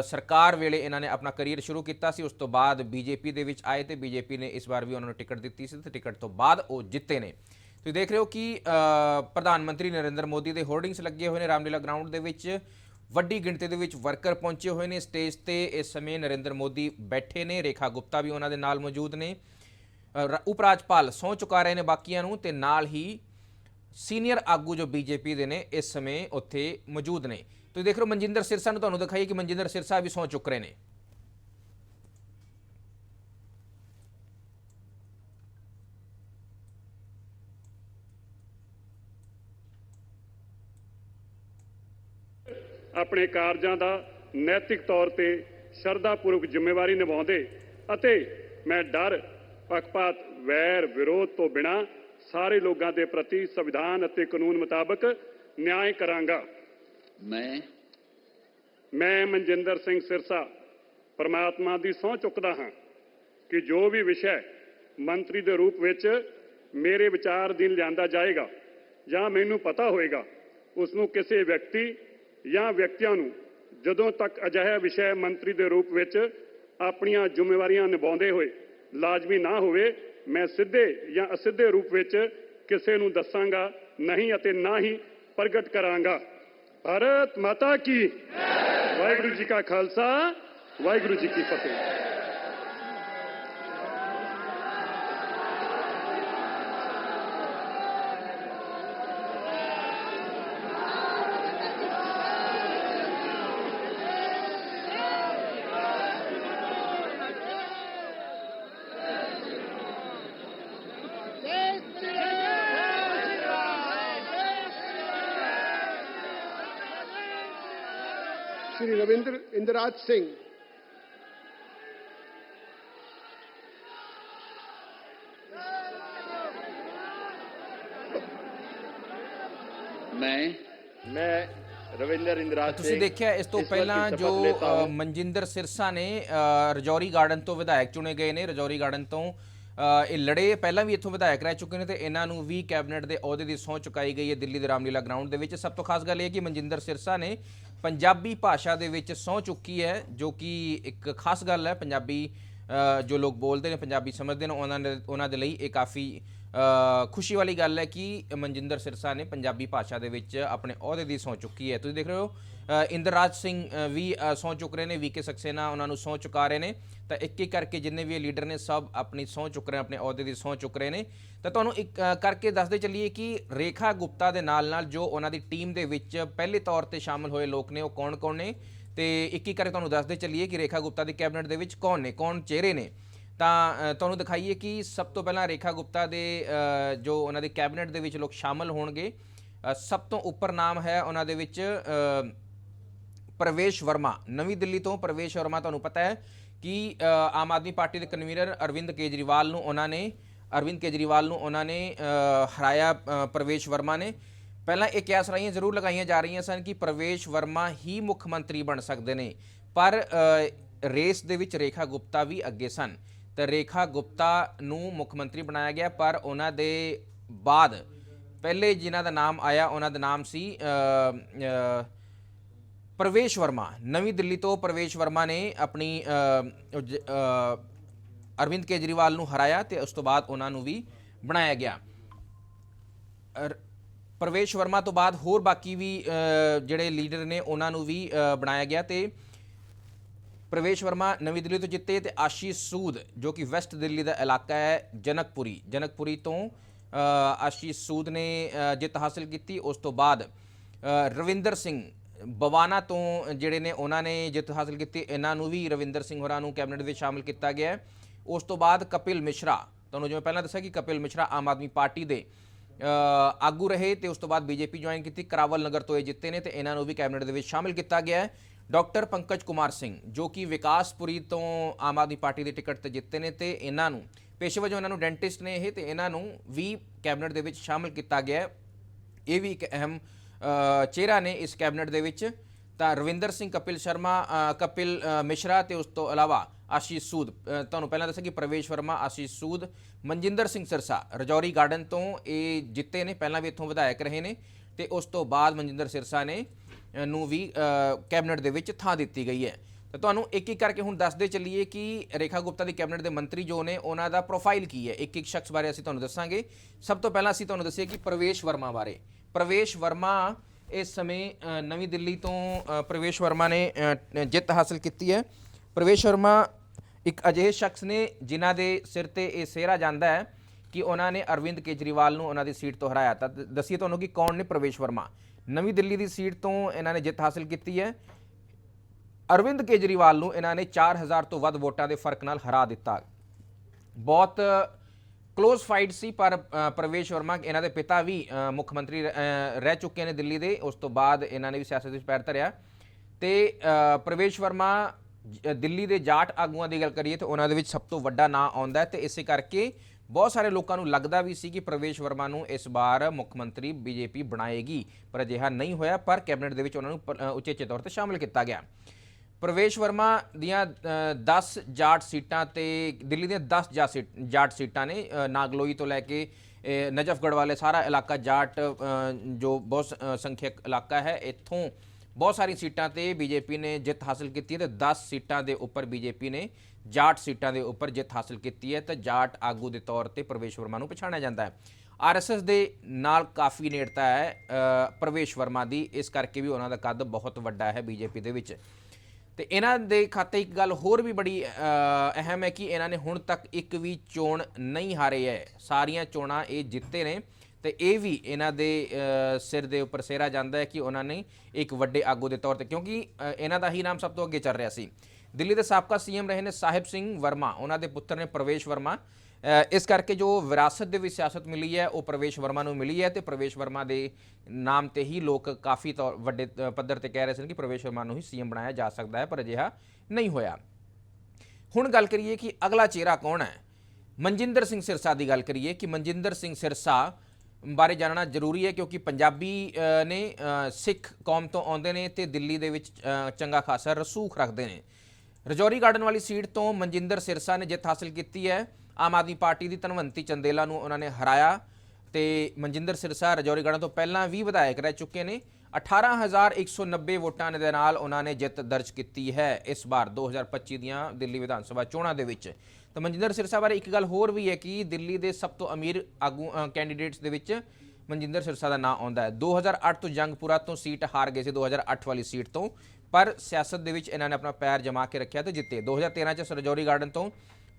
ਸਰਕਾਰ ਵੇਲੇ ਇਹਨਾਂ ਨੇ ਆਪਣਾ ਕੈਰੀਅਰ ਸ਼ੁਰੂ ਕੀਤਾ ਸੀ। ਉਸ ਤੋਂ ਬਾਅਦ ਬੀਜੇਪੀ ਦੇ ਵਿੱਚ ਆਏ ਤੇ ਬੀਜੇਪੀ ਨੇ ਇਸ ਵਾਰ ਵੀ ਉਹਨਾਂ ਨੂੰ ਟਿਕਟ ਦਿੱਤੀ ਸੀ ਤੇ ਟਿਕਟ ਤੋਂ ਬਾਅਦ ਉਹ ਜਿੱਤੇ ਨੇ। ਤੁਸੀਂ ਦੇਖ ਰਹੇ ਹੋ ਕਿ ਪ੍ਰਧਾਨ ਮੰਤਰੀ ਨਰਿੰਦਰ ਮੋਦੀ ਦੇ ਹੋਰਡਿੰਗਸ ਲੱਗੇ ਹੋਏ ਨੇ ਰਾਮਲੀਲਾ ਗਰਾਊਂਡ ਦੇ ਵਿੱਚ। ਵੱਡੀ ਗਿਣਤੀ ਦੇ ਵਿੱਚ ਵਰਕਰ ਪਹੁੰਚੇ ਹੋਏ ਨੇ ਸਟੇਜ ਤੇ। ਇਸ ਸਮੇਂ ਨਰਿੰਦਰ ਮੋਦੀ ਬੈਠੇ ਨੇ, ਰੇਖਾ ਗੁਪਤਾ ਵੀ ਉਹਨਾਂ ਦੇ ਨਾਲ ਮੌਜੂਦ ਨੇ। ਰ- ਉਪ ਰਾਜਪਾਲ ਸਹੁੰ ਚੁਕਾ ਰਹੇ ਨੇ ਬਾਕੀਆਂ ਨੂੰ ਤੇ ਨਾਲ ਹੀ ਸੀਨੀਅਰ ਆਗੂ ਜੋ ਬੀਜੇਪੀ ਦੇ ਨੇ, ਇਸ ਸਮੇਂ ਉੱਥੇ ਮੌਜੂਦ ਨੇ। ਤੁਸੀਂ ਦੇਖ ਰਹੇ ਹੋ ਮਨਜਿੰਦਰ ਸਿਰਸਾ ਨੂੰ ਤੁਹਾਨੂੰ ਦਿਖਾਈਏ ਕਿ ਮਨਜਿੰਦਰ ਸਿਰਸਾ ਵੀ ਸਹੁੰ ਚੁੱਕ ਰਹੇ ਨੇ। ਆਪਣੇ ਕਾਰਜਾਂ ਦਾ ਨੈਤਿਕ ਤੌਰ ਤੇ ਸ਼ਰਧਾਪੂਰਵਕ ਜ਼ਿੰਮੇਵਾਰੀ ਨਿਭਾਉਂਦੇ ਅਤੇ ਮੈਂ ਡਰ ਪੱਖਪਾਤ ਵੈਰ ਵਿਰੋਧ ਤੋਂ ਬਿਨਾਂ ਸਾਰੇ ਲੋਕਾਂ ਦੇ ਪ੍ਰਤੀ ਸੰਵਿਧਾਨ ਅਤੇ ਕਾਨੂੰਨ ਮੁਤਾਬਕ ਨਿਆਂ ਕਰਾਂਗਾ। ਮੈਂ ਮੈਂ ਮਨਜਿੰਦਰ ਸਿੰਘ ਸਿਰਸਾ ਪਰਮਾਤਮਾ ਦੀ ਸਹੁੰ ਚੁੱਕਦਾ ਹਾਂ ਕਿ ਜੋ ਵੀ ਵਿਸ਼ਾ ਮੰਤਰੀ ਦੇ ਰੂਪ ਵਿੱਚ ਮੇਰੇ ਵਿਚਾਰ ਅਧੀਨ ਲਿਆਂਦਾ ਜਾਏਗਾ ਜਾਂ ਮੈਨੂੰ ਪਤਾ ਹੋਏਗਾ ਉਸ ਨੂੰ ਕਿਸੇ ਵਿਅਕਤੀ ਜਾਂ ਵਿਅਕਤੀਆਂ ਨੂੰ ਜਦੋਂ ਤੱਕ ਅਜਿਹਾ ਵਿਸ਼ੇ ਮੰਤਰੀ ਦੇ ਰੂਪ ਵਿੱਚ ਆਪਣੀਆਂ ਜ਼ਿੰਮੇਵਾਰੀਆਂ ਨਿਭਾਉਂਦੇ ਹੋਏ ਲਾਜ਼ਮੀ ਨਾ ਹੋਵੇ, ਮੈਂ ਸਿੱਧੇ ਜਾਂ ਅਸਿੱਧੇ ਰੂਪ ਵਿੱਚ ਕਿਸੇ ਨੂੰ ਦੱਸਾਂਗਾ ਨਹੀਂ ਅਤੇ ਨਾ ਹੀ ਪ੍ਰਗਟ ਕਰਾਂਗਾ। ਭਾਰਤ ਮਾਤਾ ਕੀ। ਵਾਹਿਗੁਰੂ ਜੀ ਕਾ ਖਾਲਸਾ, ਵਾਹਿਗੁਰੂ ਜੀ ਕੀ ਫਤਿਹ। Ravindra Indraj Singh. ਮੈਂ ਮੈਂ ਰਵਿੰਦਰ ਇੰਦਰਾਜ ਤੁਸੀਂ ਦੇਖਿਆ ਇਸ ਤੋਂ ਪਹਿਲਾਂ ਜੋ ਮਨਜਿੰਦਰ ਸਿਰਸਾ ਨੇ ਰਜੌਰੀ ਗਾਰਡਨ ਤੋਂ ਵਿਧਾਇਕ ਚੁਣੇ ਗਏ ਨੇ ਰਜੌਰੀ ਗਾਰਡਨ ਤੋਂ ਇਹ ਲੜੇ ਪਹਿਲਾਂ ਵੀ ਇੱਥੋਂ ਵਿਧਾਇਕ ਰਹਿ ਚੁੱਕੇ ਨੇ ਤੇ ਇਹਨਾਂ ਨੂੰ ਵੀ ਕੈਬਨਿਟ ਦੇ ਅਹੁਦੇ ਦੀ ਸਹੁੰ ਚੁਕਾਈ ਗਈ ਹੈ ਦਿੱਲੀ ਦੇ ਰਾਮਲੀਲਾ ਗਰਾਊਂਡ ਦੇ ਵਿੱਚ ਸਭ ਤੋਂ ਖਾਸ ਗੱਲ ਇਹ ਕਿ ਮਨਜਿੰਦਰ ਸਿਰਸਾ ਨੇ ਪੰਜਾਬੀ ਭਾਸ਼ਾ ਦੇ ਵਿੱਚ ਸਹੁੰ ਚੁੱਕੀ ਹੈ, ਜੋ ਕਿ ਇੱਕ ਖਾਸ ਗੱਲ ਹੈ। ਪੰਜਾਬੀ ਜੋ ਲੋਕ ਬੋਲਦੇ ਨੇ, ਪੰਜਾਬੀ ਸਮਝਦੇ ਨੇ, ਉਹਨਾਂ ਦੇ ਉਹਨਾਂ ਦੇ ਲਈ ਇਹ ਕਾਫੀ ਖੁਸ਼ੀ ਵਾਲੀ ਗੱਲ ਹੈ ਕਿ ਮਨਜਿੰਦਰ ਸਿਰਸਾ ਨੇ ਪੰਜਾਬੀ ਭਾਸ਼ਾ ਦੇ ਵਿੱਚ ਆਪਣੇ ਅਹੁਦੇ ਦੀ ਸਹੁੰ ਚੁੱਕੀ ਹੈ। ਤੁਸੀਂ ਦੇਖ ਰਹੇ ਹੋ ਇੰਦਰਰਾਜ ਸਿੰਘ ਵੀ ਅ, ਸਹੁੰ ਚੁੱਕ ਰਹੇ ਨੇ ਵੀਕੇ ਸਕਸੇਨਾ ਉਹਨਾਂ ਨੂੰ ਸਹੁੰ ਚੁਕਾ ਰਹੇ ਨੇ। ਤਾਂ ਇੱਕ ਇੱਕ ਕਰਕੇ ਜਿੰਨੇ ਵੀ ਇਹ ਲੀਡਰ ਨੇ ਸਭ ਆਪਣੀ ਸਹੁੰ ਚੁੱਕ ਰਹੇ ਨੇ ਆਪਣੇ ਅਹੁਦੇ ਦੀ ਸਹੁੰ ਚੁੱਕ ਰਹੇ ਨੇ। ਤਾਂ ਤੁਹਾਨੂੰ ਇੱਕ ਕਰਕੇ ਦੱਸਦੇ ਚੱਲੀਏ ਕਿ ਰੇਖਾ ਗੁਪਤਾ ਦੇ ਨਾਲ ਨਾਲ ਜੋ ਉਹਨਾਂ ਦੀ ਟੀਮ ਦੇ ਵਿੱਚ ਪਹਿਲੇ ਤੌਰ ਤੇ ਸ਼ਾਮਲ ਹੋਏ ਲੋਕ ਨੇ ਉਹ ਕੌਣ-ਕੌਣ ਨੇ? ਤੇ ਇੱਕ ਇੱਕ ਕਰਕੇ ਤੁਹਾਨੂੰ ਦੱਸਦੇ ਚੱਲੀਏ ਕਿ ਰੇਖਾ ਗੁਪਤਾ ਦੀ ਕੈਬਨਿਟ ਦੇ ਵਿੱਚ ਕੌਣ ਨੇ ਕੌਣ ਚਿਹਰੇ ਨੇ? ਤਾਂ ਤੁਹਾਨੂੰ ਦਿਖਾਈਏ ਕਿ ਸਭ ਤੋਂ ਪਹਿਲਾਂ ਰੇਖਾ ਗੁਪਤਾ ਦੇ ਜੋ ਉਹਨਾਂ ਦੀ ਕੈਬਨਿਟ ਦੇ ਵਿੱਚ ਲੋਕ ਸ਼ਾਮਲ ਹੋਣਗੇ ਸਭ ਤੋਂ ਉੱਪਰ ਨਾਮ ਹੈ ਉਹਨਾਂ ਦੇ ਵਿੱਚ ਪ੍ਰਵੇਸ਼ ਵਰਮਾ ਨਵੀਂ ਦਿੱਲੀ ਤੋਂ ਪ੍ਰਵੇਸ਼ ਵਰਮਾ ਤੁਹਾਨੂੰ ਪਤਾ ਹੈ ਕਿ ਆਮ ਆਦਮੀ ਪਾਰਟੀ ਦੇ ਕਨਵੀਨਰ ਅਰਵਿੰਦ ਕੇਜਰੀਵਾਲ ਨੂੰ ਉਹਨਾਂ ਨੇ ਅਰਵਿੰਦ ਕੇਜਰੀਵਾਲ ਨੂੰ ਉਹਨਾਂ ਨੇ ਹਰਾਇਆ ਅ, ਪ੍ਰਵੇਸ਼ ਵਰਮਾ ਨੇ। ਪਹਿਲਾਂ ਇਹ ਕਿਆਸ ਰਾਈਆਂ ਜ਼ਰੂਰ ਲਗਾਈਆਂ ਜਾ ਰਹੀਆਂ ਸਨ ਕਿ ਪ੍ਰਵੇਸ਼ ਵਰਮਾ ਹੀ ਮੁੱਖ ਮੰਤਰੀ ਬਣ ਸਕਦੇ ਨੇ। ਪਰ ਰੇਸ ਦੇ ਵਿੱਚ ਰੇਖਾ ਗੁਪਤਾ ਵੀ ਅੱਗੇ ਸਨ। ਤਾਂ ਰੇਖਾ ਗੁਪਤਾ ਨੂੰ ਮੁੱਖ ਮੰਤਰੀ ਬਣਾਇਆ ਗਿਆ ਪਰ ਉਹਨਾਂ ਦੇ ਬਾਅਦ ਪਹਿਲੇ ਜਿਨ੍ਹਾਂ ਦਾ ਨਾਮ ਆਇਆ ਉਹਨਾਂ ਦਾ ਨਾਮ ਸੀ ਪ੍ਰਵੇਸ਼ ਵਰਮਾ, ਨਵੀਂ ਦਿੱਲੀ ਤੋਂ ਪ੍ਰਵੇਸ਼ ਵਰਮਾ ਨੇ ਆਪਣੀ ਅਰਵਿੰਦ ਕੇਜਰੀਵਾਲ ਨੂੰ ਹਰਾਇਆ ਤੇ ਉਸ ਤੋਂ ਬਾਅਦ ਉਹਨਾਂ ਨੂੰ ਵੀ ਬਣਾਇਆ ਗਿਆ। ਅਰ- ਪ੍ਰਵੇਸ਼ ਵਰਮਾ ਤੋਂ ਬਾਅਦ ਹੋਰ ਬਾਕੀ ਵੀ ਜਿਹੜੇ ਲੀਡਰ ਨੇ ਉਹਨਾਂ ਨੂੰ ਵੀ ਬਣਾਇਆ ਗਿਆ ਤੇ ਪ੍ਰਵੇਸ਼ ਵਰਮਾ ਨਵੀਂ ਦਿੱਲੀ ਤੋਂ ਜਿੱਤੇ ਤੇ ਆਸ਼ੀਸ਼ ਸੂਦ, ਜੋ ਕਿ ਵੈਸਟ ਦਿੱਲੀ ਦਾ ਇਲਾਕਾ ਹੈ, ਜਨਕਪੁਰੀ। ਜਨਕਪੁਰੀ ਤੋਂ ਆਸ਼ੀਸ਼ ਸੂਦ ਨੇ ਜਿੱਤ ਹਾਸਲ ਕੀਤੀ। ਉਸ ਤੋਂ ਬਾਅਦ ਰਵਿੰਦਰ ਸਿੰਘ ਬਵਾਨਾ ਤੋਂ ਜਿਹੜੇ ਨੇ ਉਹਨਾਂ ਨੇ ਜਿੱਤ ਹਾਸਲ ਕੀਤੀ, ਇਹਨਾਂ ਨੂੰ ਵੀ ਰਵਿੰਦਰ ਸਿੰਘ ਹੋਰਾਂ ਨੂੰ ਕੈਬਨਿਟ ਵਿੱਚ ਸ਼ਾਮਲ ਕੀਤਾ ਗਿਆ ਹੈ। ਉਸ ਤੋਂ ਬਾਅਦ ਕਪਿਲ ਮਿਸ਼ਰਾ, ਤੁਹਾਨੂੰ ਜਿਵੇਂ ਪਹਿਲਾਂ ਦੱਸਿਆ ਕਿ ਕਪਿਲ ਮਿਸ਼ਰਾ ਆਮ ਆਦਮੀ ਪਾਰਟੀ ਦੇ ਆਗੂ ਰਹੇ ਤੇ ਉਸ ਤੋਂ ਬਾਅਦ ਬੀਜੇਪੀ ਜੁਆਇਨ ਕੀਤੀ, ਕਰਾਵਲ ਨਗਰ ਤੋਂ ਇਹ ਜਿੱਤੇ ਨੇ ਤੇ ਇਹਨਾਂ ਨੂੰ ਵੀ ਕੈਬਨਿਟ ਦੇ ਵਿੱਚ ਸ਼ਾਮਿਲ ਕੀਤਾ ਗਿਆ ਹੈ। ਡਾਕਟਰ ਪੰਕਜ ਕੁਮਾਰ ਸਿੰਘ, ਜੋ ਕਿ ਵਿਕਾਸਪੁਰੀ ਤੋਂ ਆਮ ਆਦਮੀ ਪਾਰਟੀ ਦੀ ਟਿਕਟ ਤੇ ਜਿੱਤੇ ਨੇ ਤੇ ਇਹਨਾਂ ਨੂੰ, ਪੇਸ਼ੇ ਵਜੋਂ ਇਹਨਾਂ ਨੂੰ ਡੈਂਟਿਸਟ ਨੇ ਇਹ ਤੇ ਇਹਨਾਂ ਨੂੰ ਵੀ ਕੈਬਨਿਟ ਦੇ ਵਿੱਚ ਸ਼ਾਮਿਲ ਕੀਤਾ ਗਿਆ ਹੈ। ਇਹ ਵੀ ਇੱਕ ਅਹਿਮ ਚਿਹਰਾ ਨੇ ਇਸ ਕੈਬਨਿਟ ਦੇ ਵਿੱਚ। ਤਾਂ ਰਵਿੰਦਰ ਸਿੰਘ, ਕਪਿਲ ਸ਼ਰਮਾ ਕਪਿਲ ਮਿਸ਼ਰਾ ਤੇ ਉਸ ਤੋਂ ਇਲਾਵਾ ਆਸ਼ੀਸ਼ ਸੂਦ। ਤੁਹਾਨੂੰ ਪਹਿਲਾਂ ਦੱਸਿਆ ਕਿ ਪ੍ਰਵੇਸ਼ ਵਰਮਾ, ਆਸ਼ੀਸ਼ ਸੂਦ, ਮਨਜਿੰਦਰ ਸਿੰਘ ਸਿਰਸਾ, ਰਜੌਰੀ ਗਾਰਡਨ ਤੋਂ ਇਹ ਜਿੱਤੇ ਨੇ। ਪਹਿਲਾਂ ਵੀ ਇੱਥੋਂ ਵਿਧਾਇਕ ਰਹੇ ਨੇ ਤੇ ਉਸ ਤੋਂ ਬਾਅਦ ਮਨਜਿੰਦਰ ਸਿਰਸਾ ਨੇ ਨੂੰ ਵੀ ਕੈਬਨਿਟ ਦੇ ਵਿੱਚ ਥਾਂ ਦਿੱਤੀ ਗਈ ਹੈ। ਤਾਂ ਤੁਹਾਨੂੰ ਇੱਕ ਇੱਕ ਕਰਕੇ ਹੁਣ ਦੱਸਦੇ ਚੱਲੀਏ ਕਿ ਰੇਖਾ ਗੁਪਤਾ ਦੀ ਕੈਬਨਿਟ ਦੇ ਮੰਤਰੀ ਜੋ ਨੇ, ਉਹਨਾਂ ਦਾ ਪ੍ਰੋਫਾਈਲ ਕੀ ਹੈ? ਇੱਕ ਇੱਕ ਸ਼ਖਸ ਬਾਰੇ ਅਸੀਂ ਤੁਹਾਨੂੰ ਦੱਸਾਂਗੇ। ਸਭ ਤੋਂ ਪਹਿਲਾਂ ਅਸੀਂ ਤੁਹਾਨੂੰ ਦੱਸੀਏ ਕਿ ਪ੍ਰਵੇਸ਼ ਵਰਮਾ ਬਾਰੇ। ਪ੍ਰਵੇਸ਼ ਵਰਮਾ ਇਸ ਸਮੇਂ ਨਵੀਂ ਦਿੱਲੀ ਤੋਂ ਪ੍ਰਵੇਸ਼ ਵਰਮਾ ਨੇ, ਜਿੱਤ ਹਾਸਲ ਕੀਤੀ ਹੈ। ਪ੍ਰਵੇਸ਼ ਵਰਮਾ ਇੱਕ ਅਜਿਹੇ ਸ਼ਖਸ ਨੇ ਜਿਨ੍ਹਾਂ ਦੇ ਸਿਰ ਤੇ ਇਹ ਸਿਹਰਾ ਜਾਂਦਾ ਹੈ ਕਿ ਉਹਨਾਂ ਨੇ ਅਰਵਿੰਦ ਕੇਜਰੀਵਾਲ ਨੂੰ ਉਹਨਾਂ ਦੀ ਸੀਟ ਤੋਂ ਹਰਾਇਆ। ਤਾਂ ਦ- ਦੱਸੀਏ ਤੁਹਾਨੂੰ ਕਿ ਕੌਣ ਨੇ ਪ੍ਰਵੇਸ਼ ਵਰਮਾ? ਨਵੀਂ ਦਿੱਲੀ ਦੀ ਸੀਟ ਤੋਂ ਇਹਨਾਂ ਨੇ ਜਿੱਤ ਹਾਸਲ ਕੀਤੀ ਹੈ। ਅਰਵਿੰਦ ਕੇਜਰੀਵਾਲ ਨੂੰ ਇਹਨਾਂ ਨੇ 4000 ਤੋਂ ਵੱਧ ਵੋਟਾਂ ਦੇ ਫ਼ਰਕ ਨਾਲ ਹਰਾ ਦਿੱਤਾ। ਬਹੁਤ ਕਲੋਜ਼ ਫਾਈਟ ਸੀ, ਪਰ ਪ੍ਰਵੇਸ਼ ਵਰਮਾ ਇਹਨਾਂ ਦੇ ਪਿਤਾ ਵੀ ਮੁੱਖ ਮੰਤਰੀ ਰ- ਰਹਿ ਚੁੱਕੇ ਨੇ ਦਿੱਲੀ ਦੇ। ਉਸ ਤੋਂ ਬਾਅਦ ਇਹਨਾਂ ਨੇ ਵੀ ਸਿਆਸਤ ਵਿੱਚ ਪੈਰ ਧਰਿਆ। ਤੇ ਪ੍ਰਵੇਸ਼ ਵਰਮਾ ਜ- ਦਿੱਲੀ ਦੇ ਜਾਟ ਆਗੂਆਂ ਦੀ ਗੱਲ ਕਰੀਏ ਤਾਂ ਉਹਨਾਂ ਦੇ ਵਿੱਚ ਸਭ ਤੋਂ ਵੱਡਾ ਨਾਂ ਆਉਂਦਾ ਹੈ। ਤੇ ਇਸੇ ਕਰਕੇ ਬਹੁਤ ਸਾਰੇ ਲੋਕਾਂ ਨੂੰ ਲੱਗਦਾ ਵੀ ਸੀ ਕਿ ਪ੍ਰਵੇਸ਼ ਵਰਮਾ ਨੂੰ ਇਸ ਵਾਰ ਮੁੱਖ ਮੰਤਰੀ ਬੀਜੇਪੀ ਬਣਾਏਗੀ, ਪਰ ਅਜਿਹਾ ਨਹੀਂ ਹੋਇਆ। ਪਰ ਕੈਬਨਿਟ ਦੇ ਵਿੱਚ ਉਹਨਾਂ ਨੂੰ ਪ- ਉਚੇਚੇ ਤੌਰ ਤੇ ਸ਼ਾਮਿਲ ਕੀਤਾ ਗਿਆ। ਪ੍ਰਵੇਸ਼ ਵਰਮਾ ਦੀਆਂ 10 ਜਾਟ ਸੀਟਾਂ ਤੇ ਦਿੱਲੀ ਦੀਆਂ 10 ਜਾ ਸੀਟ ਜਾਟ ਸੀਟਾਂ ਨੇ ਨਾਗਲੋਈ ਤੋਂ ਲੈ ਕੇ ਅ, ਨਜਫਗੜ੍ਹ ਵਾਲੇ ਸਾਰਾ ਇਲਾਕਾ ਜਾਟ ਜੋ ਬਹੁਤ ਸ- ਸੰਖਿਅਕ ਇਲਾਕਾ ਹੈ ਇੱਥੋਂ ਬਹੁਤ ਸਾਰੀ ਸੀਟਾਂ ਤੇ ਬੀਜੇਪੀ ਨੇ ਜਿੱਤ ਹਾਸਲ ਕੀਤੀ ਹੈ ਤੇ 10 ਸੀਟਾਂ ਦੇ ਉੱਪਰ ਬੀਜੇਪੀ ਨੇ ਜਾਟ ਸੀਟਾਂ ਦੇ ਉੱਪਰ ਜਿੱਤ ਹਾਸਲ ਕੀਤੀ ਹੈ ਤੇ ਜਾਟ ਆਗੂ ਦੇ ਤੌਰ ਤੇ ਪ੍ਰਵੇਸ਼ ਵਰਮਾ ਨੂੰ ਪਛਾਣਿਆ ਜਾਂਦਾ ਹੈ। ਆਰਐਸਐਸ ਦੇ ਨਾਲ ਕਾਫੀ ਨੇੜਤਾ ਹੈ ਪ੍ਰਵੇਸ਼ ਵਰਮਾ ਦੀ ਇਸ ਕਰਕੇ ਵੀ ਉਹਨਾਂ ਦਾ ਕੱਦ ਬਹੁਤ ਵੱਡਾ ਹੈ ਬੀਜੇਪੀ ਦੇ ਵਿੱਚ। ਤੇ ਇਹਨਾਂ ਦੇ ਖਾਤੇ ਇੱਕ ਗੱਲ ਹੋਰ ਵੀ ਬੜੀ ਅਹਿਮ ਹੈ ਕਿ ਇਹਨਾਂ ਨੇ ਹੁਣ ਤੱਕ ਇੱਕ ਵੀ ਚੋਣ ਨਹੀਂ ਹਾਰੇ ਹੈ। ਸਾਰੀਆਂ ਚੋਣਾਂ ਇਹ ਜਿੱਤੇ ਨੇ ਤੇ ਇਹ ਵੀ ਇਹਨਾਂ ਦੇ ਸਿਰ ਦੇ ਉੱਪਰ ਸਿਹਰਾ ਜਾਂਦਾ ਹੈ ਕਿ ਉਹਨਾਂ ਨੇ ਇੱਕ ਵੱਡੇ ਆਗੂ ਦੇ ਤੌਰ ਤੇ ਕਿਉਂਕਿ ਇਹਨਾਂ ਦਾ ਹੀ ਨਾਮ ਸਭ ਤੋਂ ਅੱਗੇ ਚੱਲ ਰਿਹਾ ਸੀ। ਦਿੱਲੀ ਦੇ ਸਾਬਕਾ ਸੀਐਮ ਰਹੇ ਨੇ ਸਾਹਿਬ ਸਿੰਘ ਵਰਮਾ, ਉਹਨਾਂ ਦੇ ਪੁੱਤਰ ਨੇ ਪ੍ਰਵੇਸ਼ ਵਰਮਾ। ਇਸ ਕਰਕੇ ਜੋ ਵਿਰਾਸਤ ਦੇ ਵਿੱਚ ਸਿਆਸਤ ਮਿਲੀ ਹੈ, ਉਹ ਪ੍ਰਵੇਸ਼ ਵਰਮਾ ਨੂੰ ਮਿਲੀ ਹੈ ਤੇ ਪ੍ਰਵੇਸ਼ ਵਰਮਾ ਦੇ ਨਾਮ ਤੇ ਹੀ ਲੋਕ ਕਾਫੀ ਤੌਰ ਵੱਡੇ ਪੱਧਰ ਤੇ ਕਹਿ ਰਹੇ ਸਨ ਕਿ ਪ੍ਰਵੇਸ਼ ਵਰਮਾ ਨੂੰ ਹੀ ਸੀਐਮ ਬਣਾਇਆ ਜਾ ਸਕਦਾ ਹੈ, ਪਰ ਅਜਿਹਾ ਨਹੀਂ ਹੋਇਆ। ਹੁਣ ਗੱਲ ਕਰੀਏ ਕਿ ਅਗਲਾ ਚਿਹਰਾ ਕੌਣ ਹੈ? ਮਨਜਿੰਦਰ ਸਿੰਘ ਸਿਰਸਾ ਦੀ ਗੱਲ ਕਰੀਏ ਕਿ ਮਨਜਿੰਦਰ ਸਿੰਘ ਸਿਰਸਾ ਬਾਰੇ ਜਾਣਨਾ ਜ਼ਰੂਰੀ ਹੈ ਕਿਉਂਕਿ ਪੰਜਾਬੀ ਨੇ ਸਿੱਖ ਕੌਮ ਤੋਂ ਆਉਂਦੇ ਨੇ ਤੇ ਦਿੱਲੀ ਦੇ ਵਿੱਚ ਚੰਗਾ ਖਾਸਾ ਰਸੂਖ ਰੱਖਦੇ ਨੇ। ਰਜੌਰੀ ਗਾਰਡਨ ਵਾਲੀ ਸੀਟ ਤੋਂ ਮਨਜਿੰਦਰ ਸਿਰਸਾ ਨੇ ਜਿੱਤ ਹਾਸਲ ਕੀਤੀ ਹੈ। ਆਮ ਆਦਮੀ ਪਾਰਟੀ ਦੀ ਧਨਵੰਤੀ ਚੰਦੇਲਾ ਨੂੰ ਉਹਨਾਂ ਨੇ ਹਰਾਇਆ ਤੇ ਮਨਜਿੰਦਰ ਸਿਰਸਾ ਰਜੌਰੀ ਗਾਰਡਨ ਤੋਂ ਪਹਿਲਾਂ ਵੀ ਵਿਧਾਇਕ ਰਹਿ ਚੁੱਕੇ ਨੇ। 18190 ਵੋਟਾਂ ਦੇ ਨਾਲ ਉਹਨਾਂ ਨੇ ਜਿੱਤ ਦਰਜ ਕੀਤੀ ਹੈ ਇਸ ਵਾਰ 2025 ਦੀਆਂ ਦਿੱਲੀ ਵਿਧਾਨ ਸਭਾ ਚੋਣਾਂ ਦੇ ਵਿੱਚ। ਤਾਂ ਮਨਜਿੰਦਰ ਸਿਰਸਾ ਬਾਰੇ ਇੱਕ ਗੱਲ ਹੋਰ ਵੀ ਹੈ ਕਿ ਦਿੱਲੀ ਦੇ ਸਭ ਤੋਂ ਅਮੀਰ ਆਗੂ ਕੈਂਡੀਡੇਟਸ ਦੇ ਵਿੱਚ ਮਨਜਿੰਦਰ ਸਿਰਸਾ ਦਾ ਨਾਂ ਆਉਂਦਾ ਹੈ। 2008 ਤੋਂ ਜੰਗਪੁਰਾ ਤੋਂ ਸੀਟ ਹਾਰ ਗਏ ਸੀ 2008 ਵਾਲੀ ਸੀਟ ਤੋਂ। ਪਰ ਸਿਆਸਤ ਦੇ ਵਿੱਚ ਇਹਨਾਂ ਨੇ ਆਪਣਾ ਪੈਰ ਜਮਾ ਕੇ ਰੱਖਿਆ ਤੇ ਜਿੱਤੇ। 2013 ਚ ਸਰਜੌਰੀ ਗਾਰਡਨ ਤੋਂ